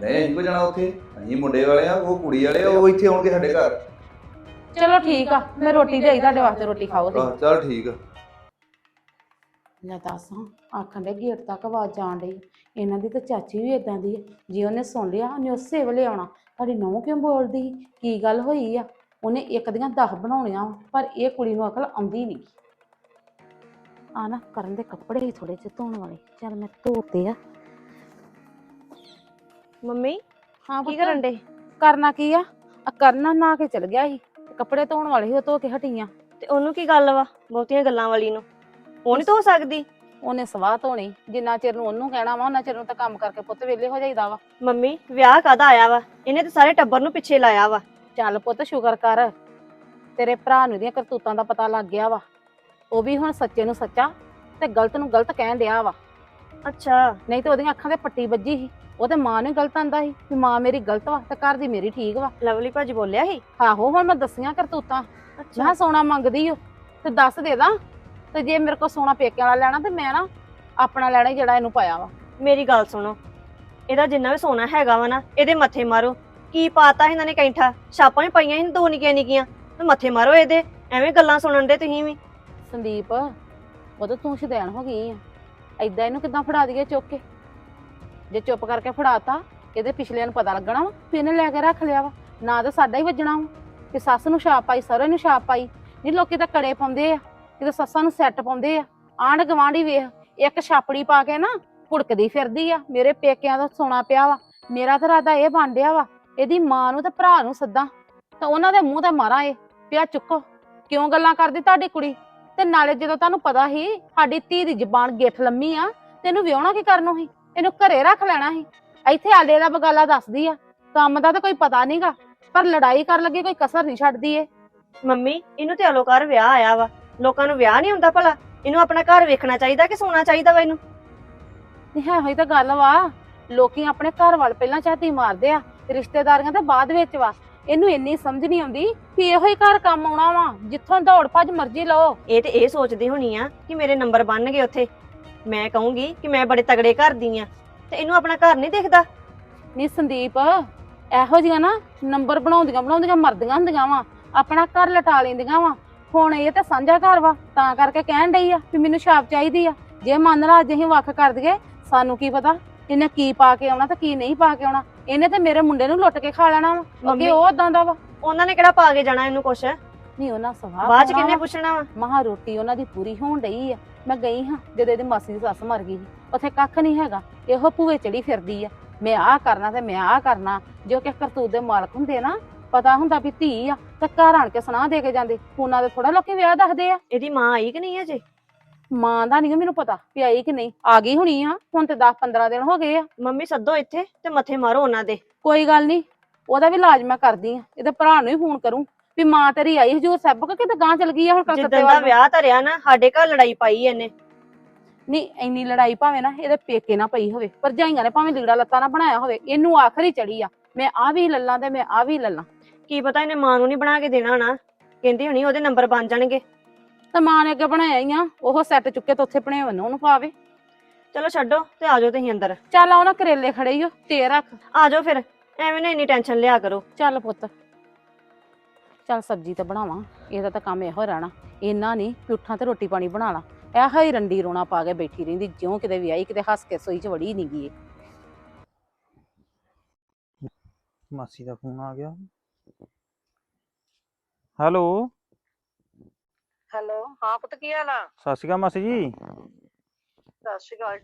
ਨਹੀਂ ਅਸੀਂ ਕੋ ਜਾਣਾ ਉੱਥੇ। ਅਸੀਂ ਮੁੰਡੇ ਵਾਲੇ ਆ ਉਹ ਕੁੜੀ ਵਾਲੇ ਆ ਉਹ ਇੱਥੇ ਆਉਣਗੇ ਸਾਡੇ ਘਰ। ਚਲੋ ਠੀਕ ਆ ਮੈਂ ਰੋਟੀ ਦੇਈ ਤੁਹਾਡੇ ਵਾਸਤੇ ਰੋਟੀ ਖਾਓ ਤੇ ਆਹ, ਚੱਲ ਠੀਕ ਆ। ਲੈ ਦੱਸ ਹਾਂ ਆਖਣ ਦੇ ਗੇਟ ਤੱਕ ਆਵਾਜ਼ ਜਾਣ ਡਈ। ਇਹਨਾਂ ਦੀ ਤਾਂ ਚਾਚੀ ਵੀ ਇਦਾਂ ਦੀ ਹੈ ਜੇ ਉਹਨੇ ਸੁਣ ਲਿਆ ਉਹਨੇ ਉਸੇ ਵੇਲੇ ਆਉਣਾ। ਤੁਹਾਡੀ ਨੌਂ ਕਿਉਂ ਬੋਲਦੀ? ਸੀ? ਕੀ ਗੱਲ ਹੋਈ ਆ? ਉਹਨੇ ਇੱਕ ਦੀਆਂ 10 ਬਣਾਉਣੀਆਂ ਵਾਂ, ਪਰ ਇਹ ਕੁੜੀ ਨੂੰ ਅਕਲ ਆਉਂਦੀ ਨਹੀਂ। ਆ ਨਾ ਕਰਨ ਦੇ ਕੱਪੜੇ ਹੀ ਥੋੜੇ ਜਿਹੇ ਧੋਣ ਵਾਲੇ। ਚੱਲ ਮੈਂ ਧੋਤੇ ਆ। ਮੰਮੀ ਹਾਂ ਕੀ ਪੁੱਤ, ਕਰਨ ਡੇ ਕਰਨਾ ਕੀ ਆ? ਆ ਕਰਨਾ ਨਾ ਕੇ ਚਲ ਗਿਆ ਸੀ। ਕੱਪੜੇ ਧੋਣ ਵਾਲੇ ਸੀ ਉਹ ਧੋ ਕੇ ਹਟੀਆਂ ਤੇ ਉਹਨੂੰ ਕੀ ਗੱਲ ਵਾ ਬਹੁਤੀਆਂ ਗੱਲਾਂ ਵਾਲੀ ਨੂੰ? ਉਹ ਨਹੀਂ ਧੋ ਸਕਦੀ? ਉਹਨੇ ਸਵਾਹ ਧੋਣੀ ਜਿੰਨਾ ਚਿਰ ਨੂੰ ਉਹਨੂੰ ਕਹਿਣਾ ਵਾ ਉਹਨਾਂ ਚਿਰ ਨੂੰ ਤਾਂ ਕੰਮ ਕਰਕੇ ਪੁੱਤ ਵਿਹਲੇ ਹੋ ਜਾਈਦਾ ਵਾ। ਮੰਮੀ ਵਿਆਹ ਕਾਦਾ ਆਇਆ ਵਾ? ਇਹਨੇ ਤੇ ਸਾਰੇ ਟੱਬਰ ਨੂੰ ਪਿੱਛੇ ਲਾਇਆ ਵਾ। ਚੱਲ ਪੁੱਤ ਸ਼ੁਕਰ ਕਰ। ਤੇਰੇ ਭਰਾ ਨੂੰ ਦੀਆਂ ਕਰਤੂਤਾਂ ਦਾ ਪਤਾ ਲੱਗ ਗਿਆ ਵਾ। ਉਹ ਵੀ ਹੁਣ ਸੱਚੇ ਨੂੰ ਸੱਚਾ ਤੇ ਗਲਤ ਨੂੰ ਗਲਤ ਕਹਿਣ ਡਿਆ ਵਾ। ਅੱਛਾ। ਨਹੀਂ ਤੇ ਉਹਦੀਆਂ ਅੱਖਾਂ ਤੇ ਪੱਟੀ ਵੱਜੀ ਸੀ। ਉਹ ਤੇ ਮਾਂ ਨੂੰ ਗਲਤ ਆਂਦਾ ਸੀ ਵੀ ਮਾਂ ਮੇਰੀ ਗਲਤ ਵਾ ਤੇ ਘਰ ਦੀ ਮੇਰੀ ਠੀਕ ਵਾ। ਲਵਲੀ ਭਾਜੀ ਬੋਲਿਆ ਸੀ? ਆਹੋ ਹੁਣ ਮੈਂ ਦੱਸੀਆਂ ਕਰਤੂਤਾਂ। ਮੈਂ ਕਿਹਾ ਸੋਨਾ ਮੰਗਦੀ ਓ ਤੇ ਦੱਸ ਦੇ ਦਾਂ। ਤੇ ਜੇ ਮੇਰੇ ਕੋਲ ਸੋਨਾ ਪੇਕਿਆਂ ਵਾਲਾ ਲੈਣਾ ਤੇ ਮੈਂ ਨਾ ਆਪਣਾ ਲੈਣਾ ਹੀ ਜਿਹੜਾ ਇਹਨੂੰ ਪਾਇਆ ਵਾ। ਮੇਰੀ ਗੱਲ ਸੁਣੋ ਇਹਦਾ ਜਿੰਨਾ ਵੀ ਸੋਨਾ ਹੈਗਾ ਵਾ ਨਾ ਇਹਦੇ ਮੱਥੇ ਮਾਰੋ। ਕੀ ਪਾਤਾ ਇਹਨਾਂ ਨੇ ਕੈਂਠਾ? ਛਾਪਾਂ ਹੀ ਪਈਆਂ ਸੀ ਦੋ ਨਿੱਕੀਆਂ ਨਿੱਕੀਆਂ ਤੇ ਮੱਥੇ ਮਾਰੋ ਇਹਦੇ। ਐਵੇਂ ਗੱਲਾਂ ਸੁਣਨ ਦੇ ਤੁਸੀਂ ਵੀ। ਸੰਦੀਪ ਉਹ ਤਾਂ ਤੂੰ ਸ਼ਦੈਣ ਹੋ ਗਈ ਆ। ਐਦਾਂ ਇਹਨੂੰ ਕਿਦਾਂ ਫੜਾ ਦਈਏ ਚੁੱਕ ਕੇ? ਜੇ ਚੁੱਪ ਕਰਕੇ ਫੜਾਤਾ, ਇਹਦੇ ਪਿਛਲਿਆਂ ਨੂੰ ਪਤਾ ਲੱਗਣਾ ਵਾ ਵੀ ਇਹਨੇ ਲੈ ਕੇ ਰੱਖ ਲਿਆ ਵਾ। ਨਾ ਤਾਂ ਸਾਡਾ ਹੀ ਵੱਜਣਾ ਵਾ। ਕਿ ਸੱਸ ਨੂੰ ਛਾਪ ਪਾਈ, ਸਹੁਰੇ ਨੂੰ ਛਾਪ ਪਾਈ। ਨਹੀਂ, ਲੋਕੀ ਤਾਂ ਕੜੇ ਪਾਉਂਦੇ ਆ, ਕਿਤੇ ਸੱਸਾਂ ਨੂੰ ਸੈੱਟ ਪਾਉਂਦੇ ਆ। ਆਂਢ ਗਵਾਂਢੀ ਵੇਖ, ਇੱਕ ਛਾਪੜੀ ਪਾ ਕੇ ਨਾ ਭੁੜਕਦੀ ਫਿਰਦੀ ਆ। ਮੇਰੇ ਪੇਕਿਆਂ ਦਾ ਸੋਨਾ ਪਿਆ ਵਾ, ਮੇਰਾ ਤਾਂ ਰਾਦਾ ਇਹ ਬਣ ਵਾ। ਇਹਦੀ ਮਾਂ ਨੂੰ ਤੇ ਭਰਾ ਨੂੰ ਸੱਦਾ। ਤਾਂ ਉਹਨਾਂ ਦੇ ਮੂੰਹ ਤੇ ਮਾਰਾਂ ਇਹ ਪਿਆ ਚੁੱਕੋ। ਕਿਉਂ ਗੱਲਾਂ ਕਰਦੀ ਤੁਹਾਡੀ ਕੁੜੀ? ਤੇ ਨਾਲੇ ਜਦੋਂ ਤੁਹਾਨੂੰ ਪਤਾ ਸੀ, ਸਾਡੀ ਧੀ ਦੀ ਜ਼ਬਾਨ ਗਿੱਠ ਲੰਮੀ ਆ, ਤੈਨੂੰ ਵਿਆਹਣਾ ਕੀ ਕਰਨੋਂ ਸੀ? ਇਹਨੂੰ ਘਰੇ ਰੱਖ ਲੈਣਾ ਸੀ। ਇੱਥੇ ਆਲੇ ਦਾ ਬਗਾਲਾ ਦੱਸਦੀ ਆ। ਕੰਮ ਦਾ ਤਾਂ ਕੋਈ ਪਤਾ ਨਹੀਂਗਾ ਪਰ ਲੜਾਈ ਕਰਨ ਲੱਗੀ ਕੋਈ ਕਸਰ ਨਹੀਂ ਛੱਡਦੀ ਏ ਮੰਮੀ ਇਹਨੂੰ ਤੇ ਅਲੋਕਾਰ ਵਿਆਹ ਆਇਆ ਵਾ। ਲੋਕਾਂ ਨੂੰ ਵਿਆਹ ਨਹੀਂ ਹੁੰਦਾ ਭਲਾ। ਇਹਨੂੰ ਆਪਣਾ ਘਰ ਵੇਖਣਾ ਚਾਹੀਦਾ ਕਿ ਸੋਣਾ ਚਾਹੀਦਾ ਵਾ ਇਹਨੂੰ? ਨਹੀਂ ਹੈ ਹੋਈ ਤਾਂ ਗੱਲ ਵਾ। ਲੋਕੀ ਆਪਣੇ ਘਰ ਵੱਲ ਪਹਿਲਾਂ ਝਾਤੀ ਮਾਰਦੇ ਆ। ਰਿਸ਼ਤੇਦਾਰੀਆਂ ਤਾਂ ਬਾਅਦ ਵਿੱਚ ਵਾ। ਇਹਨੂੰ ਇੰਨੀ ਸਮਝ ਨਹੀਂ ਆਉਂਦੀ ਕਿ ਇਹੋ ਹੀ ਘਰ ਕੰਮ ਆਉਣਾ ਵਾ। ਜਿੱਥੋਂ ਦੌੜ ਭੱਜ ਮਰਜ਼ੀ ਲਓ। ਇਹ ਤੇ ਇਹ ਸੋਚਦੀ ਹੋਣੀ ਆ ਕਿ ਮੇਰੇ ਨੰਬਰ ਬਣ ਗਏ ਉੱਥੇ। ਮੈਂ ਕਹੂੰਗੀ ਕਿ ਮੈਂ ਬੜੇ ਤਗੜੇ ਘਰ ਦੀ ਆ ਤੇ ਇਹਨੂੰ ਆਪਣਾ ਘਰ ਨਹੀਂ ਦਿਖਦਾ? ਨੀ ਸੰਦੀਪ ਇਹੋ ਜਿਹੀਆਂ ਨਾ ਨੰਬਰ ਬਣਾਉਂਦੀਆਂ ਬਣਾਉਂਦੀਆਂ ਮਰਦੀਆਂ ਹੁੰਦੀਆਂ ਵਾ ਆਪਣਾ ਘਰ ਲਟਾ ਲੈਂਦੀਆਂ ਵਾ। ਹੁਣ ਇਹ ਤਾਂ ਸਾਂਝਾ ਘਰ ਵਾ ਤਾਂ ਕਰਕੇ ਕਹਿਣ ਡਈ ਆ ਵੀ ਮੈਨੂੰ ਛਾਪ ਚਾਹੀਦੀ ਆ। ਜੇ ਮੰਨ ਲਾ ਅੱਜ ਅਸੀਂ ਵੱਖ ਕਰ ਦਈਏ ਸਾਨੂੰ ਕੀ ਪਤਾ ਇਹਨੇ ਕੀ ਪਾ ਕੇ ਆਉਣਾ ਤੇ ਕੀ ਨਹੀਂ ਪਾ ਕੇ ਆਉਣਾ। ਇਹਨੇ ਤੇ ਮੇਰੇ ਮੁੰਡੇ ਨੂੰ ਲੁੱਟ ਕੇ ਖਾ ਲੈਣਾ ਵਾ ਅੱਗੇ ਉਹ ਓਦਾਂ ਦਾ ਵਾ। ਉਹਨਾਂ ਨੇ ਕਿਹੜਾ ਪਾ ਕੇ ਜਾਣਾ ਇਹਨੂੰ ਕੁਛ? ਨਹੀਂ ਉਹਨਾਂ ਸਵਾ ਬਾਅਦ ਚ ਕਿੰਨੇ ਪੁੱਛਣਾ ਵਾ? ਮਹਾ ਰੋਟੀ ਉਹਨਾਂ ਦੀ ਪੂਰੀ ਹੋਣ ਡਈ ਆ। ਮੈਂ ਗਈ ਹਾਂ ਜਦੋਂ ਇਹਦੀ ਮਾਸੀ ਦੀ ਸੱਸ ਮਰ ਗਈ ਸੀ। ਉੱਥੇ ਕੱਖ ਨਹੀਂ ਹੈਗਾ। ਇਹੋ ਭੂਏ ਚੜੀ ਫਿਰਦੀ ਆ। ਮੈਂ ਆਹ ਕਰਨਾ ਤੇ ਮੈਂ ਆਹ ਕਰਨਾ। ਜੋ ਕਿ ਕਰਤੂਤ ਦੇ ਮਾਲਕ ਹੁੰਦੇ ਨਾ ਪਤਾ ਹੁੰਦਾ ਵੀ ਧੀ ਆ ਤੇ ਘਰ ਆਣ ਕੇ ਸੁਣਾ ਦੇ ਕੇ ਜਾਂਦੇ। ਫੋਨਾਂ ਦੇ ਥੋੜਾ ਲੋਕੀ ਵਿਆਹ ਦੱਸਦੇ ਆ। ਇਹਦੀ ਮਾਂ ਆਈ ਕਿ ਨਹੀਂ ਅਜੇ? ਮਾਂ ਦਾ ਨਹੀਂ ਮੈਨੂੰ ਪਤਾ ਵੀ ਆਈ ਕਿ ਨਹੀਂ। ਆ ਗਈ ਹੋਣੀ ਆ। ਹੁਣ ਤੇ 10 15 ਦਿਨ ਹੋ ਗਏ ਆ। ਮੰਮੀ ਸੱਦੋ ਇੱਥੇ ਤੇ ਮੱਥੇ ਮਾਰੋ ਉਹਨਾਂ ਦੇ। ਕੋਈ ਗੱਲ ਨਹੀਂ। ਉਹਦਾ ਵੀ ਇਲਾਜ ਮੈਂ ਕਰਦੀ ਆ। ਇਹਦੇ ਭਰਾ ਨੂੰ ਹੀ ਫੋਨ ਕਰੂੰ। ਵੀ ਮਾਂ ਤੇਰੀ ਆਈ ਹਜੂਰ ਸਾਹਿਬ ਕਿ ਕਿਤੇ ਗਾਂ ਚਲ ਗਈ ਆ ਹੁਣ ਕਲਕੱਤੇ ਜਿੱਦਾਂ ਦਾ ਵੱਲ। ਵਿਆਹ ਧਰਿਆ ਨਾ ਸਾਡੇ ਘਰ ਲੜਾਈ ਪਾਈ ਇਹਨੇ। ਨਹੀਂ ਇੰਨੀ ਲੜਾਈ ਭਾਵੇਂ ਨਾ ਇਹਦੇ ਪੇਕੇ ਨਾ ਪਈ ਹੋਵੇ ਭਰਜਾਈਆਂ ਨੇ ਭਾਵੇਂ ਲੀੜਾ ਲੱਤਾ ਨਾ ਬਣਾਇਆ ਹੋਵੇ ਇਹਨੂੰ ਆਖਰੀ ਚੜੀ ਆ। ਮੈਂ ਆ ਵੀ ਲੱਲਾਂ ਤੇ ਮੈਂ ਆ ਵੀ ਲੱਲਾਂ। ਕੀ ਪਤਾ ਇਹਨੇ ਮਾਂ ਨੂੰ ਨਹੀਂ ਬਣਾ ਕੇ ਦੇਣਾ ਨਾ ਕਹਿੰਦੀ ਹੋਣੀ ਉਹਦੇ ਨੰਬਰ ਬਣ ਜਾਣਗੇ। ਤੇ ਮਾਂ ਨੇ ਅੱਗੇ ਬਣਾਇਆ ਹੀ ਆ ਉਹ ਸੈੱਟ ਚੁੱਕੇ ਤੇ ਉੱਥੇ ਬਣਾਏ ਵੰਨੋ ਉਹਨੂੰ ਪਾਵੇ। ਚਲੋ ਛੱਡੋ ਤੇ ਆ ਜਾਓ ਤੁਸੀਂ ਅੰਦਰ। ਚੱਲ ਆਉਣਾ ਕਰੇਲੇ ਖੜੇ ਹੀ ਓ ਤੇ ਰੱਖ। ਆ ਜਾਓ ਫਿਰ ਐਵੇਂ ਨਾ ਇੰਨੀ ਟੈਨਸ਼ਨ ਲਿਆ ਕਰੋ। ਚੱਲ ਪੁੱਤ। ਚੱਲ ਸਬਜ਼ੀ ਤਾਂ ਬਣਾਵਾਂ ਇਹਦਾ ਤਾਂ ਕੰਮ ਇਹੋ ਰਹਿਣਾ। ਇੰਨਾ ਨਹੀਂ ਪਿੱਠਾਂ ਤੇ ਰੋਟੀ ਪਾਣੀ ਬਣਾ ਲਾ। ਇਹੋ ਹੀ ਰੰਡੀ ਰੋਣਾ ਪਾ ਕੇ ਬੈਠੀ ਰਹਿੰਦੀ ਜਿਉਂ ਕਿਤੇ ਵੀ ਆਈ ਕਿਤੇ ਹੱਸ ਕੇ ਸੋਈ ਚ ਵੜੀ ਨਹੀਂ ਗਈ ਮਾਸੀ ਦਾ ਫੋਨ ਆ ਗਿਆ। ਹੈਲੋ। ਹੈਲੋ ਹਾਂ ਪੁੱਤ ਕੀ ਹਾਲ ਆ? ਸਤਿ ਸ਼੍ਰੀ ਅਕਾਲ ਮਾਸੀ ਜੀ। ਸਤਿ ਸ਼੍ਰੀ ਅਕਾਲ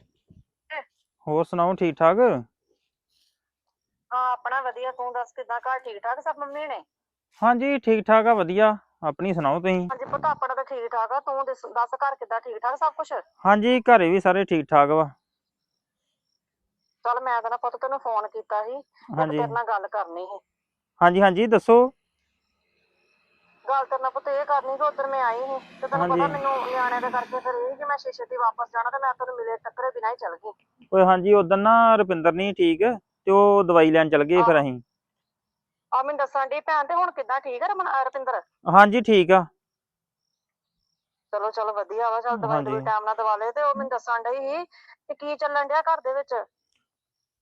ਹੋਰ ਸੁਣਾਓ ਠੀਕ ਠਾਕ ਹਾਂ ਆਪਣਾ ਵਧੀਆ ਤੂੰ ਦੱਸ ਕਿਦਾਂ ਘਰ ਠੀਕ ਠਾਕ ਸਭ ਮੰਮੀ ਨੇ ਹਾਂਜੀ ਠੀਕ ਠਾਕ ਆ ਵਧੀਆ। ਆਪਣੀ ਸੁਣਾਓ ਤੁਸੀਂ? ਹਾਂਜੀ ਪੁੱਤ ਆਪਣਾ ਤਾਂ ਠੀਕ ਠਾਕ ਆ। ਤੂੰ ਦੱਸ ਦੱਸ ਘਰ ਕਿਦਾਂ ਠੀਕ ਠਾਕ ਸਭ ਕੁਝ ਹਾਂਜੀ ਘਰੇ ਵੀ ਸਾਰੇ ਠੀਕ ਠਾਕ ਵਾ। ਚੱਲ ਮੈਂ ਤਾਂ ਨਾ ਪੁੱਤ ਤੈਨੂੰ ਫੋਨ ਕੀਤਾ ਸੀ। ਇੱਕ ਹਾਂਜੀ। ਤੇਰੇ ਨਾਲ ਗੱਲ ਕਰਨੀ ਸੀ। ਹਾਂਜੀ ਹਾਂਜੀ ਦੱਸੋ। ਗੱਲ ਤੇਰੇ ਨਾਲ ਪੁੱਤ ਇਹ ਕਰਨੀ ਕਿ ਉਧਰ ਮੈਂ ਆਈ ਸੀ ਤੇ ਤੈਨੂੰ ਪਤਾ ਹਾਂਜੀ। ਮੈਨੂੰ ਨਿਆਣਿਆਂ ਦੇ ਕਰਕੇ ਫਿਰ ਇਹ ਕਿ ਮੈਂ ਛੇ ਦੀ ਵਾਪਸ ਜਾਣਾ ਤੇ ਮੈਂ ਤੈਨੂੰ ਮਿਲੇ ਟੱਕਰੇ ਬਿਨਾਂ ਹੀ ਚੱਲ ਗਈ। ਓਏ ਹਾਂਜੀ ਉਦੋਂ ਨਾ ਰੁਪਿੰਦਰ ਨਹੀਂ ਠੀਕ ਤੇ ਉਹ ਦਵਾਈ ਲੈਣ ਚਲ ਗਏ ਫਿਰ ਅਸੀਂ। ਆ ਮੈਨੂੰ ਦੱਸਣ ਦੀ ਭੈਣ ਤੇ ਹੁਣ ਕਿੱਦਾਂ ਠੀਕ ਆ ਰਮਨ ਰੁਪਿੰਦਰ? ਹਾਂਜੀ ਠੀਕ ਆ। ਚਲੋ ਚਲੋ ਵਧੀਆ ਵਾ ਚੱਲ ਦਵਾਈ ਹਾਂਜੀ। ਟਾਈਮ ਨਾਲ ਦਵਾ ਲੈ ਤੇ ਉਹ ਮੈਨੂੰ ਦੱਸਣ ਡਈ ਸੀ ਕਿ ਕੀ ਚੱਲਣ ਡਿਆ ਘਰ ਦੇ ਵਿੱਚ।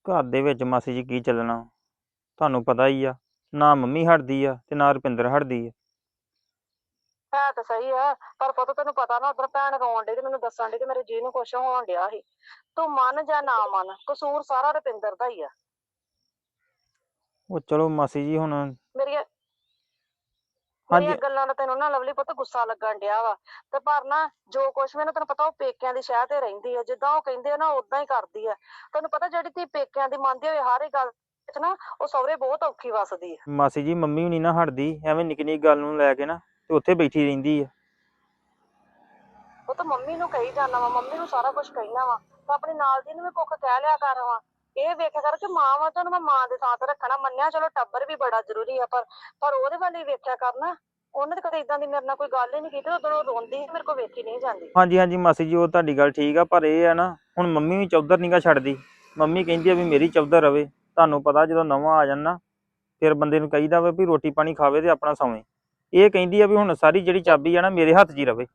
ਘਰ ਦੇ ਵਿੱਚ ਮਾਸੀ ਜੀ ਕੀ ਚੱਲਣਾ? ਤੁਹਾਨੂੰ ਪਤਾ ਹੀ ਆ ਨਾ ਮੰਮੀ ਹਟਦੀ ਆ ਤੇ ਨਾ ਰੁਪਿੰਦਰ ਹਟਦੀ ਆ। ਹੈ ਤਾਂ ਸਹੀ ਆ ਪਰ ਪੁੱਤ ਤੈਨੂੰ ਪਤਾ ਨਾ ਉਧਰ ਭੈਣ ਰੋਣ ਡਈ ਤੇ ਮੈਨੂੰ ਦੱਸਣ ਡਈ ਕਿ ਮੇਰੇ ਜੀ ਨੂੰ ਕੁਛ ਹੋਣ ਡਿਆ ਸੀ। ਤੂੰ ਮੰਨ ਜਾਂ ਨਾ ਮੰਨ ਕਸੂਰ ਸਾਰਾ ਰੁਪਿੰਦਰ ਦਾ ਹੀ ਆ। ਉਹ ਚਲੋ ਮਾਸੀ ਜੀ ਹੁਣ ਮੇਰੀਆਂ ਹਾਂਜੀ। ਮੇਰੀਆਂ ਗੱਲਾਂ ਦਾ ਤੈਨੂੰ ਨਾ ਲਵਲੀ ਪੁੱਤ ਗੁੱਸਾ ਲੱਗਣ ਡਿਆ ਵਾ। ਤੇ ਪਰ ਨਾ ਜੋ ਕੁਛ ਵੀ ਨਾ ਤੈਨੂੰ ਪਤਾ ਉਹ ਪੇਕਿਆਂ ਦੀ ਸ਼ਹਿ ਤੇ ਰਹਿੰਦੀ ਆ। ਜਿੱਦਾਂ ਉਹ ਕਹਿੰਦੇ ਆ ਨਾ ਉਦਾਂ ਹੀ ਕਰਦੀ ਆ। ਤੈਨੂੰ ਪਤਾ ਜਿਹੜੀ ਤੀ ਪੇਕਿਆਂ ਦੀ ਮੰਨਦੀ ਹੋਵੇ ਹਰ ਇੱਕ ਗੱਲ ਵਿੱਚ ਨਾ ਉਹ ਸਹੁਰੇ ਬਹੁਤ ਔਖੀ ਵਸਦੀ ਆ। ਮਾਸੀ ਜੀ ਮੰਮੀ ਵੀ ਨਹੀਂ ਨਾ ਹਟਦੀ ਐਵੇਂ ਨਿੱਕੀ ਨਿੱਕੀ ਗੱਲ ਨੂੰ ਲੈ ਕੇ ਨਾ ਤੇ ਉੱਥੇ ਬੈਠੀ ਰਹਿੰਦੀ ਆ। ਉਹ ਤਾਂ ਮੰਮੀ ਨੂੰ ਕਹੀ ਜਾਂਦਾ ਵਾ ਮੰਮੀ ਨੂੰ ਸਾਰਾ ਕੁਝ ਕਹਿਣਾ ਵਾ। ਤਾਂ ਆਪਣੀ ਨਾਲ ਦੀ ਨੂੰ ਵੀ ਕੁੱਖ ਕਹਿ ਲਿਆ ਕਰ ਵਾ। ਇਹ ਵੇਖਿਆ ਕਰ ਕਿ ਮਾਂ ਵਾ ਤੈਨੂੰ ਮੈਂ ਮਾਂ ਦੇ ਥਾਂ ਤੇ ਰੱਖਣਾ ਮੰਨਿਆ ਚਲੋ ਟੱਬਰ ਵੀ ਬੜਾ ਜ਼ਰੂਰੀ ਆ ਪਰ ਪਰ ਉਹਦੇ ਵੱਲ ਹੀ ਵੇਖਿਆ ਕਰਨਾ ਉਹਨੇ ਤਾਂ ਕਦੇ ਇਦਾਂ ਦੀ ਮੇਰੇ ਨਾਲ ਕੋਈ ਗੱਲ ਹੀ ਨਹੀਂ ਕੀਤੀ ਉਦੋਂ ਉਹ ਰੋਂਦੀ ਸੀ ਮੇਰੇ ਕੋਲ ਵੇਖੀ ਨਹੀਂ ਜਾਂਦੀ। ਹਾਂਜੀ ਹਾਂਜੀ ਮਾਸੀ ਜੀ ਉਹ ਤੁਹਾਡੀ ਗੱਲ ਠੀਕ ਆ ਪਰ ਇਹ ਆ ਨਾ ਹੁਣ ਮੰਮੀ ਵੀ ਚੌਧਰ ਨੀਗਾ ਛੱਡਦੀ। ਮੰਮੀ ਕਹਿੰਦੀ ਆ ਵੀ ਮੇਰੀ ਚੌਧਰ ਰਵੇ ਤੁਹਾਨੂੰ ਪਤਾ ਜਦੋਂ ਨਵਾਂ ਆ ਜਾਣ ਨਾ ਫਿਰ ਬੰਦੇ ਨੂੰ ਕਹੀਦਾ ਵਾ ਵੀ ਰੋਟੀ ਪਾਣੀ ਖਾਵੇ ਤੇ ਆਪਣਾ ਸੌਵੇਂ। ਇਹ ਕਹਿੰਦੀ ਆ ਵੀ ਹੁਣ ਸਾਰੀ ਜਿਹੜੀ ਚਾਬੀ ਆ ਨਾ ਮੇਰੇ ਹੱਥ 'ਚ ਹੀ ਰਵੇ।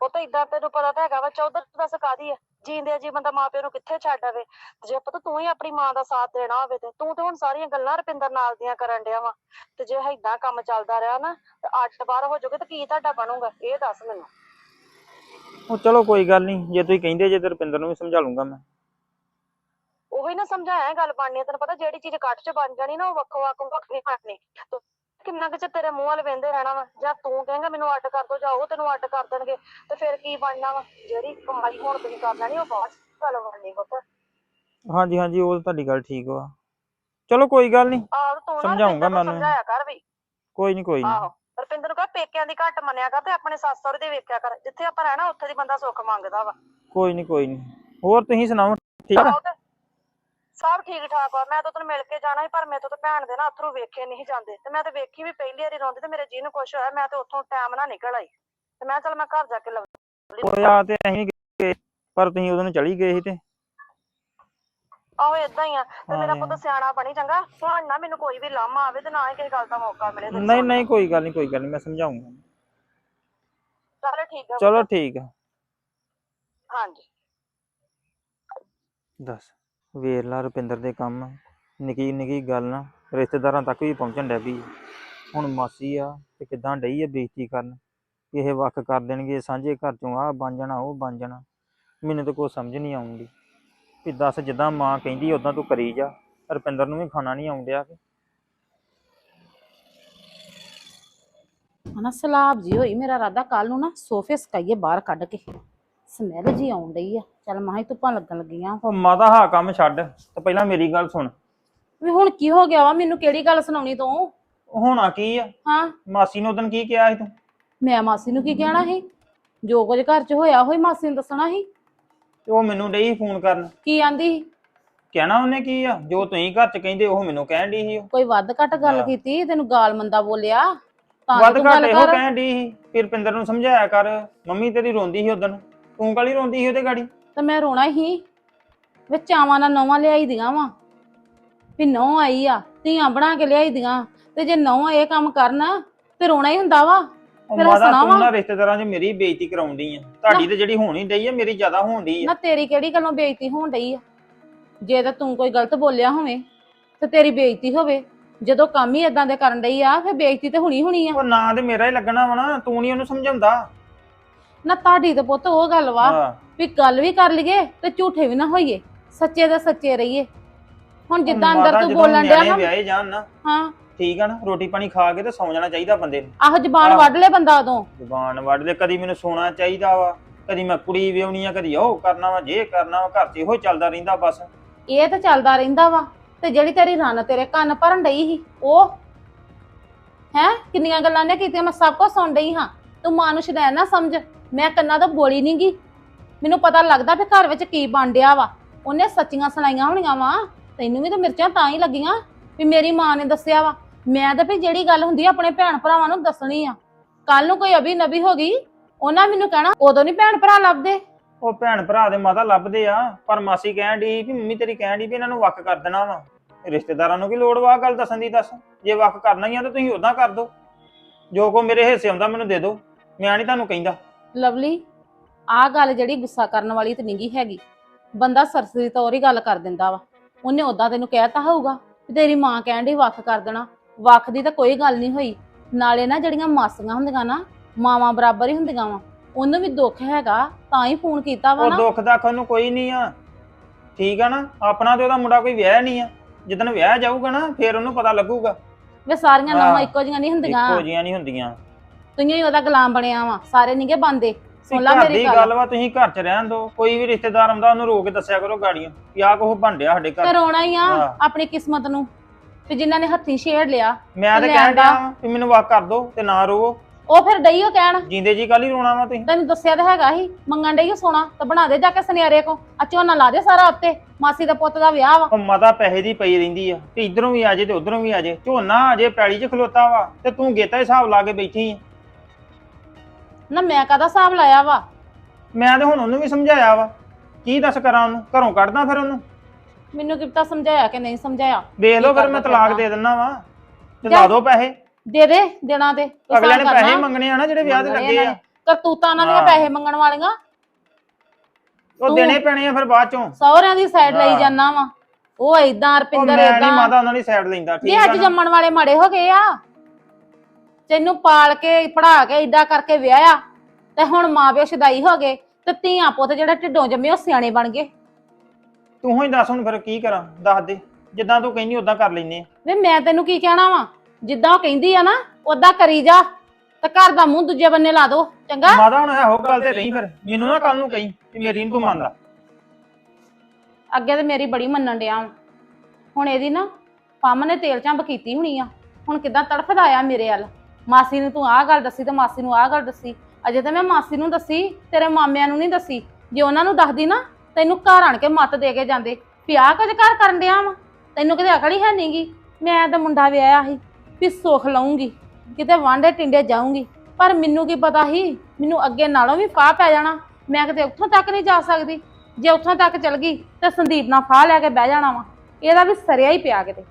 ਉਹ ਤਾਂ ਇਦਾਂ ਤੈਨੂੰ ਪਤਾ ਤਾਂ ਹੈਗਾ ਵਾ ਚੌਧਰ ਦੱਸ ਕਾਦੀ ਆ। ਜੀਂਦੇ ਜੀ ਬੰਦਾ ਮਾਪਿਆਂ ਨੂੰ ਕਿੱਥੇ ਛੱਡ ਆਵੇ? ਜੇ ਪਤਾ ਤੂੰ ਹੀ ਆਪਣੀ ਮਾਂ ਦਾ ਸਾਥ ਦੇਣਾ ਹੋਵੇ ਤੇ ਤੂੰ ਤੇ ਹੁਣ ਸਾਰੀਆਂ ਗੱਲਾਂ ਰੁਪਿੰਦਰ ਨਾਲ ਦੀਆਂ ਕਰਨ ਡਿਆ ਵਾ। ਤੇ ਜੇ ਏਦਾਂ ਕੰਮ ਚੱਲਦਾ ਰਿਹਾ ਨਾ ਤੇ ਅੱਠ ਬਾਰ ਹੋ ਜਾਓਗੇ ਤੇ ਕੀ ਤੁਹਾਡਾ ਬਣੂਗਾ? ਇਹ ਦੱਸ ਮੈਨੂੰ। ਉਹ ਚਲੋ ਕੋਈ ਗੱਲ ਨਹੀਂ ਜੇ ਤੁਸੀਂ ਕਹਿੰਦੇ ਜੇ ਤੇ ਰੁਪਿੰਦਰ ਨੂੰ ਵੀ ਸਮਝਾ ਲੂੰਗਾ ਮੈਂ। ਉਹੀ ਨਾ ਸਮਝਾਇਆ ਗੱਲ ਬਣਨੀ ਆ, ਤੈਨੂੰ ਪਤਾ ਜਿਹੜੀ ਚੀਜ਼ ਕੱਟ ਚ ਬਣ ਜਾਣੀ ਨਾ ਉਹ ਵੱਖੋ ਵੱਖ ਵੱਖਰੀ ਬਣਨੀ। ਤੂੰ ਕਿੰਨਾ ਕੁ ਚਿਰ ਤੇਰੇ ਮੂੰਹ ਵੱਲ ਵੇਂਦੇ ਰਹਿਣਾ ਵਾ? ਜਾਂ ਤੂੰ ਕਹੇਂਗਾ ਮੈਨੂੰ ਅੱਡ ਕਰ ਦੋ ਜਾਂ ਉਹ ਤੈਨੂੰ ਅੱਡ ਕਰ ਦੇਣਗੇ ਤੇ ਫਿਰ ਕੀ ਬਣਨਾ ਵਾ? ਜਿਹੜੀ ਕਮਾਈ ਹੁਣ ਤੁਸੀਂ ਕਰ ਲੈਣੀ ਉਹ ਬਾਅਦ ਚ ਗੱਲ ਬਣਨੀ ਪੁੱਤ। ਹਾਂਜੀ ਹਾਂਜੀ ਉਹ ਤੁਹਾਡੀ ਗੱਲ ਠੀਕ ਵਾ। ਚਲੋ ਕੋਈ ਗੱਲ ਨਹੀਂ ਆਹ ਤੂੰ ਨਾ ਸਮਝਾਊਂਗਾ ਰੁਪਿੰਦਰ ਨੂੰ ਮੈਂ ਉਹਨੂੰ। ਸਮਝਾਇਆ ਕਰ ਵੀ। ਕੋਈ ਨਹੀਂ ਕੋਈ ਨਹੀਂ ਆਹੋ ਰੁਪਿੰਦਰ ਨੂੰ ਕਹ ਪੇਕਿਆਂ ਦੀ ਘੱਟ ਮੰਨਿਆ ਕਰ ਤੇ ਆਪਣੇ ਸੱਸ ਸਹੁਰੇ ਦੀ ਵੇਖਿਆ ਕਰ। ਜਿੱਥੇ ਆਪਾਂ ਰਹਿਣਾ ਉੱਥੇ ਦੀ ਬੰਦਾ ਸੁੱਖ ਮੰਗਦਾ ਵਾ। ਕੋਈ ਨਹੀਂ ਕੋਈ ਨਹੀਂ ਹੋਰ ਤੁਸੀਂ ਸੁਣਾਓ ਠੀਕ ਆ? ਆਹੋ ਤੇ ਸਭ ਠੀਕ ਠਾਕ ਆ। ਮੈਂ ਤਾਂ ਤੈਨੂੰ ਮਿਲ ਕੇ ਜਾਣਾ ਸੀ ਪਰ ਮੇਰੇ ਤੋਂ ਤਾਂ ਭੈਣ ਦੇ ਨਾ ਅਥਰੂ ਵੇਖੇ ਨਹੀਂ ਜਾਂਦੇ। ਤੇ ਮੈਂ ਤੇ ਵੇਖੀ ਵੀ ਪਹਿਲੀ ਵਾਰੀ ਰੋਂਦੀ ਤੇ ਮੇਰੇ ਜੀ ਨੂੰ ਕੁਛ ਹੋਇਆ ਮੈਂ ਤੇ ਉੱਥੋਂ ਟਾਈਮ ਨਾਲ ਨਿਕਲ ਆਈ। ਤੇ ਮੈਂ ਚੱਲ ਮੈਂ ਘਰ ਜਾ ਕੇ ਲਵ ਉਹ ਆ ਤੇ ਅਸੀਂ ਗਏ ਪਰ ਤੁਸੀਂ ਉਦੋਂ ਨੂੰ ਚਲੀ ਗਏ ਸੀ ਤੇ। ਆਹੋ ਇਦਾਂ ਹੀ ਆ। ਤੇ ਮੇਰਾ ਹਾਂ। ਪੁੱਤ ਸਿਆਣਾ ਬਣੀ ਚੰਗਾ। ਹੁਣ ਨਾ ਮੈਨੂੰ ਕੋਈ ਵੀ ਲਾਮਾ ਆਵੇ ਤੇ ਨਾ ਹੀ ਕਿਸੇ ਗੱਲ ਦਾ ਮੌਕਾ ਮਿਲੇ ਤੈਨੂੰ। ਨਹੀਂ ਨਹੀਂ ਕੋਈ ਗੱਲ ਨਹੀਂ ਕੋਈ ਗੱਲ ਨਹੀਂ ਮੈਂ ਸਮਝਾਉਂਗਾ। ਚੱਲ ਠੀਕ ਆ ਚਲੋ। ਠੀਕ ਆ। ਹਾਂਜੀ। ਦੱਸ। ਵੇਰਲਾ ਰੁਪਿੰਦਰ ਦੇ ਕੰਮ, ਨਿੱਕੀ ਨਿੱਕੀ ਗੱਲ ਨਾ ਰਿਸ਼ਤੇਦਾਰਾਂ ਤੱਕ ਵੀ ਪਹੁੰਚਣ ਡੈ ਪਈ ਹੁਣ ਮਾਸੀ ਆ ਤੇ ਕਿਦਾਂ ਡਈ ਆ ਬੇਇੱਜ਼ਤੀ ਕਰਨ? ਵੀ ਇਹ ਵੱਖ ਕਰ ਦੇਣਗੇ, ਸਾਂਝੇ ਘਰ ਚੋਂ ਆਹ ਬਣ ਜਾਣਾ, ਉਹ ਬਣ ਜਾਣਾ। ਮੈਨੂੰ ਤਾਂ ਕੋਈ ਸਮਝ ਨਹੀਂ ਆਉਂਦੀ ਵੀ ਦੱਸ ਜਿੱਦਾਂ ਮਾਂ ਕਹਿੰਦੀ ਉਦਾਂ ਤੂੰ ਕਰੀ ਜਾ। ਰੁਪਿੰਦਰ ਨੂੰ ਵੀ ਖਾਣਾ ਨਹੀਂ ਆਉਂਦਿਆ ਹਨਾ, ਸਲਾਬ ਜੀ ਹੋਈ ਮੇਰਾ ਰਾਦਾ ਕੱਲ ਨੂੰ ਨਾ ਸੋਫੇ ਸਕਾਈਏ ਬਾਹਰ ਕੱਢ ਕੇ। ਸਮੈਲ ਜੀ ਆਉਣ ਡਈ ਆ। ਚੱਲ ਮਾਹੀ ਧੁੱਪਾਂ ਲੱਗਣ ਲੱਗੀਆਂ ਉਹ ਮਾਤਾ ਹਾਂ ਕੰਮ ਛੱਡ। ਤੇ ਪਹਿਲਾਂ ਮੇਰੀ ਗੱਲ ਸੁਣ। ਵੀ ਹੁਣ ਕੀ ਹੋ ਗਿਆ ਵਾ? ਮੈਨੂੰ ਕਿਹੜੀ ਗੱਲ ਸੁਣਾਉਣੀ ਤੂੰ? ਹੋਣਾ ਕੀ ਆ? ਹਾਂ। ਮਾਸੀ ਨੂੰ ਉਦੋਂ ਕੀ ਕਿਹਾ ਸੀ ਤੂੰ? ਮੈਂ ਮਾਸੀ ਨੂੰ ਕੀ ਕਹਿਣਾ ਸੀ? ਜੋ ਕੁਝ ਘਰ 'ਚ ਹੋਇਆ ਹੋਈ ਮਾਸੀ ਨੂੰ ਦੱਸਣਾ ਸੀ। ਤੇ ਉਹ ਮੈਨੂੰ ਡਈ ਫੋਨ ਕਰਨ। ਕੀ ਆਂਦੀ ਸੀ? ਕਹਿਣਾ ਉਹਨੇ ਕੀ ਆ? ਜੋ ਤੁਸੀਂ ਘਰ ਚ ਕਹਿੰਦੇ ਉਹ ਮੈਨੂੰ ਕਹਿਣ ਡਈ ਸੀ ਉਹ। ਕੋਈ ਵੱਧ ਘੱਟ ਗੱਲ ਹਾਂ। ਕੀਤੀ? ਤੈਨੂੰ ਗਾਲ ਮੰਦਾ ਬੋਲਿਆ? ਤਾਂ ਵੱਧ ਤੂੰ ਘੱਟ ਗੱਲ ਇਹੋ ਕਰ। ਕਹਿਣ ਡਈ ਸੀ। ਫਿਰ ਰੁਪਿੰਦਰ ਨੂੰ ਸਮਝਾਇਆ ਕਰ। ਮੰਮੀ ਤੇਰੀ ਰੋਂਦੀ ਸੀ ਉਦੋਂ। ਤੂੰ ਕਾਲੀ ਰੋਂਦੀ ਸੀ ਉਹਦੇ ਗਾੜੀ? ਤੇ ਮੈਂ ਰੋਣਾ ਹੀ। ਵਿੱਚ ਚਾਵਾਂ ਨਾਲ ਨੌਵਾਂ ਲਿਆਈ ਦੀਆਂ ਵਾ। ਵੀ ਨੌ ਆਈ ਆ ਧੀਆਂ ਬਣਾ ਕੇ ਲਿਆਈ ਦੀਆਂ। ਤੇ ਜੇ ਨੌ ਇਹ ਕੰਮ ਕਰਨ ਤੇ ਰੋਣਾ ਹੀ ਹੁੰਦਾ ਵਾ। ਉਹ ਫਿਰ ਮਾਤਾ ਹੱਸਣਾ ਤੂੰ ਵਾ। ਨਾ ਰਿਸ਼ਤੇਦਾਰਾਂ 'ਚ ਮੇਰੀ ਬੇਇੱਜ਼ਤੀ ਕਰਾਉਂਦੀ ਆ। ਤੁਹਾਡੀ ਤੇ ਜਿਹੜੀ ਹੋਣੀ ਡਈ ਆ ਮੇਰੀ ਜ਼ਿਆਦਾ ਹੋਣ ਆ। ਨਾ ਤੇਰੀ ਕਿਹੜੀ ਗੱਲੋਂ ਬੇਇੱਜ਼ਤੀ ਹੋਣ ਡਈ ਆ? ਜੇ ਤਾਂ ਤੂੰ ਕੋਈ ਗਲਤ ਬੋਲਿਆ ਹੋਵੇ ਤੇ ਤੇਰੀ ਬੇਇੱਜ਼ਤੀ ਹੋਵੇ। ਜਦੋਂ ਕੰਮ ਹੀ ਇਦਾਂ ਦੇ ਕਰਨ ਡਈ ਆ ਫਿਰ ਬੇਇੱਜ਼ਤੀ ਤੇ ਹੁਣੀ ਹੁਣੀ ਆ। ਉਹ ਨਾਂ ਤੇ ਮੇਰਾ ਹੀ ਲੱਗਣਾ ਵਾ ਨਾ ਤੂੰ ਨਹੀਂ ਉਹਨੂੰ ਸਮਝਾਉਂਦਾ। ਨਾ ਤੁਹਾਡੀ ਤੇ ਪੁੱਤ ਉਹ ਗੱਲ ਵਾ ਹਾਂ। ਵੀ ਗੱਲ ਵੀ ਕਰ ਲਈਏ ਤੇ ਝੂਠੇ ਵੀ ਨਾ ਹੋਈਏ। ਸੱਚੇ ਦੇ ਸੱਚੇ ਰਹੀਏ। ਹੁਣ ਜਿੱਦਾਂ ਅੰਦਰ ਮਾਤਾ ਤੂੰ ਜਦੋਂ ਬੋਲਣ ਡਿਆ ਨਿਆਣੇ ਨਾ। ਵਿਆਹੇ ਜਾਣ ਨਾ ਹਾਂ। ਠੀਕ ਆ ਨਾ ਰੋਟੀ ਪਾਣੀ ਖਾ ਕੇ ਤੇ ਸੌਂ ਜਾਣਾ ਚਾਹੀਦਾ ਬੰਦੇ ਨੂੰ। ਆਹੋ ਜ਼ਬਾਨ ਆਹੋ। ਵੱਢ ਲੈ ਬੰਦਾ ਉਦੋਂ। ਜ਼ੁਬਾਨ ਵੱਢ ਦੇ ਕਦੀ ਮੈਨੂੰ ਸੋਣਾ ਚਾਹੀਦਾ ਵਾ ਕਦੀ ਮੈਂ ਕੁੜੀ ਵਿਆਹਣੀ ਆ ਕਦੀ ਉਹ ਕਰਨਾ ਵਾ ਜੇ ਕਰਨਾ ਵਾ ਘਰ 'ਚ ਇਹੋ ਚੱਲਦਾ ਰਹਿੰਦਾ ਬਸ। ਇਹ ਤਾਂ ਚੱਲਦਾ ਰਹਿੰਦਾ ਵਾ ਤੇ ਜਿਹੜੀ ਤੇਰੀ ਰਨ ਤੇਰੇ ਕੰਨ ਭਰਨ ਡਈ ਸੀ ਉਹ। ਹੈ? ਕਿੰਨੀਆਂ ਗੱਲਾਂ ਨੇ ਕੀਤੀਆਂ ਮੈਂ ਸਭ ਕੁਝ ਸੁਣ ਡਈ ਹਾਂ। ਤੂੰ ਮਾਂ ਨੂੰ ਸ਼ਦੈਨ ਨਾ ਸਮਝ। ਮੈਂ ਕੰਨਾਂ ਤੋਂ ਬੋਲੀ ਨੀ ਗੀ ਮੈਨੂੰ ਪਤਾ ਲੱਗਦਾ ਵੀ ਘਰ ਵਿੱਚ ਕੀ ਬਣ ਡਿਆ ਵਾ। ਉਹਨੇ ਸੱਚੀਆਂ ਸੁਣਾਈਆਂ ਹੋਣੀਆਂ ਵਾ। ਤੈਨੂੰ ਵੀ ਤਾਂ ਮਿਰਚਾਂ ਤਾਂ ਹੀ ਲੱਗੀਆਂ ਵੀ ਮੇਰੀ ਮਾਂ ਨੇ ਦੱਸਿਆ ਵਾ। ਮੈਂ ਤਾਂ ਵੀ ਜਿਹੜੀ ਗੱਲ ਹੁੰਦੀ ਆ ਆਪਣੇ ਭੈਣ ਭਰਾਵਾਂ ਨੂੰ ਦੱਸਣੀ ਆ। ਕੱਲ ਨੂੰ ਕੋਈ ਅਭੀ ਨਬੀ ਹੋ ਗਈ, ਉਹਨਾਂ ਮੈਨੂੰ ਕਹਿਣਾ, ਉਦੋਂ ਨਹੀਂ ਭੈਣ ਭਰਾ ਲੱਭਦੇ। ਉਹ ਭੈਣ ਭਰਾ ਦੇ ਮਾਤਾ ਲੱਭਦੇ ਆ, ਪਰ ਮਾਸੀ ਕਹਿਣ ਦੀ ਵੀ ਮੰਮੀ ਤੇਰੀ ਕਹਿਣ ਦੀ ਵੀ ਇਹਨਾਂ ਨੂੰ ਵੱਖ ਕਰ ਦੇਣਾ ਵਾ। ਰਿਸ਼ਤੇਦਾਰਾਂ ਨੂੰ ਕੀ ਲੋੜ ਵਾ ਆਹ ਗੱਲ ਦੱਸਣ ਦੀ ਦੱਸ। ਜੇ ਵੱਖ ਕਰਨਾ ਹੀ ਆ ਤਾਂ ਤੁਸੀਂ ਉਦਾਂ ਕਰ ਦਿਓ ਜੋ ਕੋ ਮੇਰੇ ਹਿੱਸੇ ਆਉਂਦਾ ਮੈਨੂੰ ਦੇ ਦਿਓ ਮੈਂ ਨਹੀਂ ਤੁਹਾਨੂੰ ਕਹਿੰਦਾ। ਲਵਲੀ ਆਹ ਗੱਲ ਜਿਹੜੀ ਗੁੱਸਾ ਕਰਨ ਵਾਲੀ ਤੇ ਨਹੀਂਗੀ ਹੈਗੀ ਬੰਦਾ ਸਰਸਰੀ ਤੌਰ ਹੀ ਗੱਲ ਕਰ ਦਿੰਦਾ ਵਾ। ਉਹਨੇ ਉਦਾਂ ਤੈਨੂੰ ਕਹਿਤਾ ਹੋਊਗਾ ਵੀ ਤੇਰੀ ਮਾਂ ਕਹਿਣ ਡਈ ਵੱਖ ਕਰ ਦੇਣਾ। ਵੱਖ ਦੀ ਤਾਂ ਕੋਈ ਗੱਲ ਨਹੀਂ ਹੋਈ। ਨਾਲੇ ਨਾ ਜਿਹੜੀਆਂ ਮਾਸੀਆਂ ਹੁੰਦੀਆਂ ਨਾ ਮਾਵਾਂ ਬਰਾਬਰ ਹੀ ਹੁੰਦੀਆਂ ਵਾ। ਉਹਨੂੰ ਵੀ ਦੁੱਖ ਹੈਗਾ ਤਾਂ ਹੀ ਫੋਨ ਕੀਤਾ ਵਾ ਉਹ ਨਾ। ਦੁੱਖ ਦੱਖ ਉਹਨੂੰ ਕੋਈ ਨਹੀਂ ਆ। ਠੀਕ ਆ ਨਾ? ਆਪਣਾ ਤੇ ਉਹਦਾ ਮੁੰਡਾ ਕੋਈ ਵਿਆਹ ਨਹੀਂ ਆ। ਜਿੱਦਣ ਵਿਆਹ ਜਾਊਗਾ ਨਾ ਫਿਰ ਉਹਨੂੰ ਪਤਾ ਲੱਗੂਗਾ। ਵੇ ਸਾਰੀਆਂ ਹਾਂ। ਨੌਵਾਂ ਇੱਕੋ ਜਿਹੀਆਂ ਨਹੀਂ ਹੁੰਦੀਆਂ। ਇੱਕੋ ਜੀਆਂ ਨਹੀਂ ਹੁੰਦੀਆਂ। ਤੂੰ ਹੀ ਉਹਦਾ ਗੁਲਾਮ ਬਣਿਆ ਵਾ ਸਾਰੇ ਨਹੀਂਗੇ ਬੰਦੇ। ਸੁਣ ਲੈ ਮੇਰੀ ਦੀ ਗੱਲ। ਵਾ ਤੁਸੀਂ ਘਰ 'ਚ ਰਹਿਣ ਦਿਓ ਕੋਈ ਵੀ ਰਿਸ਼ਤੇਦਾਰ ਆਉਂਦਾ ਉਹਨੂੰ ਰੋ ਕੇ ਦੱਸਿਆ ਕਰੋ ਗਾੜੀਆਂ ਕਿ ਆਹ ਕੁਛ ਬਣ ਡਿਆ ਸਾਡੇ ਤੇ ਘਰ ਰੋਣਾ ਹੀ ਆ ਹਾਂ। ਆਪਣੀ ਕਿਸਮਤ ਨੂੰ ਤੇ ਜਿਨ੍ਹਾਂ ਨੇ ਹੱਥੀਂ ਛੇੜ ਲਿਆ ਮੈਂ ਤੇ ਕਹਿਣ। ਡਿਆ ਵਾਂ ਵੀ ਮੈਨੂੰ ਵਾਕ ਕਰ ਦਿਓ ਤੇ ਨਾ ਰੋਵੋ। ਉਹ ਫਿਰ ਡਈ ਉਹ ਕਹਿਣ ਜਿੰਦੇ ਜੀ ਕੱਲ ਹੀ ਰੋਣਾ ਵਾ ਤੁਸੀਂ? ਤੈਨੂੰ ਦੱਸਿਆ ਤਾਂ ਹੈਗਾ ਹੀ ਮੰਗਣ ਡਈ ਓ ਸੋਨਾ ਤਾਂ ਬਣਾ ਦੇ ਜਾ ਕੇ ਸੁਨਿਆਰੇ ਕੋ ਆ ਝੋਨਾ ਲਾ ਦੇ ਸਾਰਾ ਉੱਤੇ ਮਾਸੀ ਦਾ ਪੁੱਤ ਦਾ ਵਿਆਹ ਵਾ। ਉਹ ਮਾਤਾ ਪੈਸੇ ਦੀ ਪਈ ਰਹਿੰਦੀ ਆ ਤੇ ਇਧਰੋਂ ਵੀ ਆ ਜੇ ਤੇ ਉਧਰੋਂ ਵੀ ਆ ਜੇ ਝੋਨਾ ਅਜੇ ਪੈਲੀ 'ਚ ਖਲੋਤਾ ਵਾ ਤੇ ਤੂੰ ਗੇਤਾ ਹਿਸਾਬ ਲਾ ਕੇ ਬੈਠੀ ਆ। ਨਾ ਮੈਂ ਕਾਹਦਾ ਹਿਸਾਬ ਲਾਇਆ ਵਾ ਮੈਂ ਤੇ ਹੁਣ ਉਹਨੂੰ ਵੀ ਸਮਝਾਇਆ ਵਾ ਕੀ ਦੱਸ ਕਰਾਂ ਉਹਨੂੰ ਘਰੋਂ ਕੱਢਦਾ ਫਿਰ ਉਹਨੂੰ ਮੈਨੂੰ ਕਿਤਾ ਸਮਝਾਇਆ ਕਿ ਨਹੀਂ ਸਮਝਾਇਆ ਵੇਖ ਲਓ ਫਿਰ ਮੈਂ ਤਲਾਕ? ਦੇ ਦਿੰਨਾ ਵਾ ਤੇ। ਲਾ ਦੋ ਪੈਸੇ ਦੇ ਦੇ ਦੇਣਾ ਤੇ ਅਗਲੇ ਨੇ ਪੈਸੇ ਕਰਨਾ। ਮੰਗਣੇ ਆ ਨਾ ਜਿਹੜੇ ਵਿਆਹ ਦੇ ਮੰਗਣੇ ਲੱਗੇ ਇਹਨਾਂ ਆ ਨੇ। ਕਰਤੂਤਾਂ ਉਹਨਾਂ ਦੀਆਂ ਹਾਂ। ਪੈਸੇ ਮੰਗਣ ਵਾਲੀਆਂ ਉਹ ਤੂੰ- ਦੇਣੇ ਪੈਣੇ ਆ ਫਿਰ ਬਾਅਦ ਚੋਂ ਸਹੁਰਿਆਂ ਦੀ ਸਾਈਡ ਲਈ ਹਾਂ। ਜਾਨਾ ਵਾ ਉਹ ਏਦਾਂ ਉਹ ਰਪਿੰਦਰ ਮੈਂ ਨਹੀਂ ਏਦਾਂ ਮਾਤਾ ਉਹਨਾਂ ਦੀ ਸਾਈਡ ਲੈਂਦਾ ਠੀਕ ਆ ਅੱਜ ਨਾ? ਜੰਮਣ ਵਾਲੇ ਮਾੜੇ ਹੋ ਗਏ ਆ ਤੈਨੂੰ ਪਾਲ ਕੇ ਪੜਾ ਕੇ ਏਦਾਂ ਕਰਕੇ ਵਿਆਹਿਆ ਤੇ ਹੁਣ ਮਾਂ ਪਿਓ ਸ਼ਦਾਈ ਹੋ ਗਏ ਤੇ ਧੀਆਂ ਪੁੱਤ ਜਿਹੜੇ ਢਿੱਡੋਂ ਜੰਮੇ ਉਹ ਸਿਆਣੇ ਬਣ ਗਏ। ਤੂੰ ਹੀ ਦੱਸ ਹੁਣ ਫਿਰ ਕੀ ਕਰਾਂ ਦੱਸ ਦੇ ਜਿੱਦਾਂ ਤੂੰ ਕਹਿੰਦੀ ਉਦਾਂ ਕਰ ਲੈਨੇ ਆ। ਵੇ ਮੈਂ ਤੈਨੂੰ ਕੀ ਕਹਿਣਾ ਵਾ ਜਿੱਦਾਂ ਉਹ ਕਹਿੰਦੀ ਆ ਨਾ ਉਦਾਂ ਕਰੀ ਜਾ ਤੇ ਘਰ ਦਾ ਮੂੰਹ ਦੂਜੇ ਬੰਨੇ ਲਾ ਦੋ ਚੰਗਾ? ਮਾਤਾ ਹੁਣ ਇਹੋ ਗੱਲ ਤੇ ਨਹੀਂ ਫਿਰ ਮੈਨੂੰ ਨਾ ਕੱਲ ਨੂੰ ਕਹੀਂ ਕਿ ਮੇਰੀ ਨੀ ਤੂੰ ਮੰਨਦਾ। ਅੱਗੇ ਤੇ ਮੇਰੀ ਬੜੀ ਮੰਨਣ ਡਿਆ ਵਾਂ। ਹੁਣ ਇਹਦੀ ਨਾ ਪੰਮ ਨੇ ਤੇਲ ਝੰਬ ਕੀਤੀ ਹੋਣੀ ਆ ਹੁਣ ਕਿਦਾਂ ਤੜਫਦਾ ਆ ਮੇਰੇ ਵੱਲ। ਮਾਸੀ ਨੂੰ ਤੂੰ ਆਹ ਗੱਲ ਦੱਸੀ ਤੇ ਮਾਸੀ ਨੂੰ ਆਹ ਗੱਲ ਦੱਸੀ। ਅਜੇ ਤਾਂ ਮੈਂ ਮਾਸੀ ਨੂੰ ਦੱਸੀ, ਤੇਰੇ ਮਾਮਿਆਂ ਨੂੰ ਨਹੀਂ ਦੱਸੀ। ਜੇ ਉਹਨਾਂ ਨੂੰ ਦੱਸਦੀ ਨਾ, ਤੈਨੂੰ ਘਰ ਆਣ ਕੇ ਮੱਤ ਦੇ ਕੇ ਜਾਂਦੇ। ਵੀ ਆਹ ਕੁਝ ਘਰ ਕਰਨ ਡਿਆ ਵਾ? ਤੈਨੂੰ ਕਿਤੇ ਅਕਲ ਹੀ ਹੈ ਨਹੀਂਗੀ ਮੈਂ ਤਾਂ ਮੁੰਡਾ ਵਿਆਹਿਆ ਸੀ, ਵੀ ਸੁੱਖ ਲਊਂਗੀ। ਕਿਤੇ ਵਾਂਡੇ ਟਿੰਡੇ ਜਾਊਂਗੀ। ਪਰ ਮੈਨੂੰ ਕੀ ਪਤਾ ਸੀ, ਮੈਨੂੰ ਅੱਗੇ ਨਾਲੋਂ ਵੀ ਫਾਹ ਪੈ ਜਾਣਾ। ਮੈਂ ਕਿਤੇ ਉੱਥੋਂ ਤੱਕ ਨਹੀਂ ਜਾ ਸਕਦੀ। ਜੇ ਉੱਥੋਂ ਤੱਕ ਚਲ ਗਈ, ਤਾਂ ਸੰਦੀਪ ਨਾਲ ਫਾਹ ਲੈ ਕੇ ਬਹਿ ਜਾਣਾ ਵਾ। ਇਹਦਾ ਵੀ ਸਰਿਆ ਹੀ ਪਿਆ ਕਿਤੇ।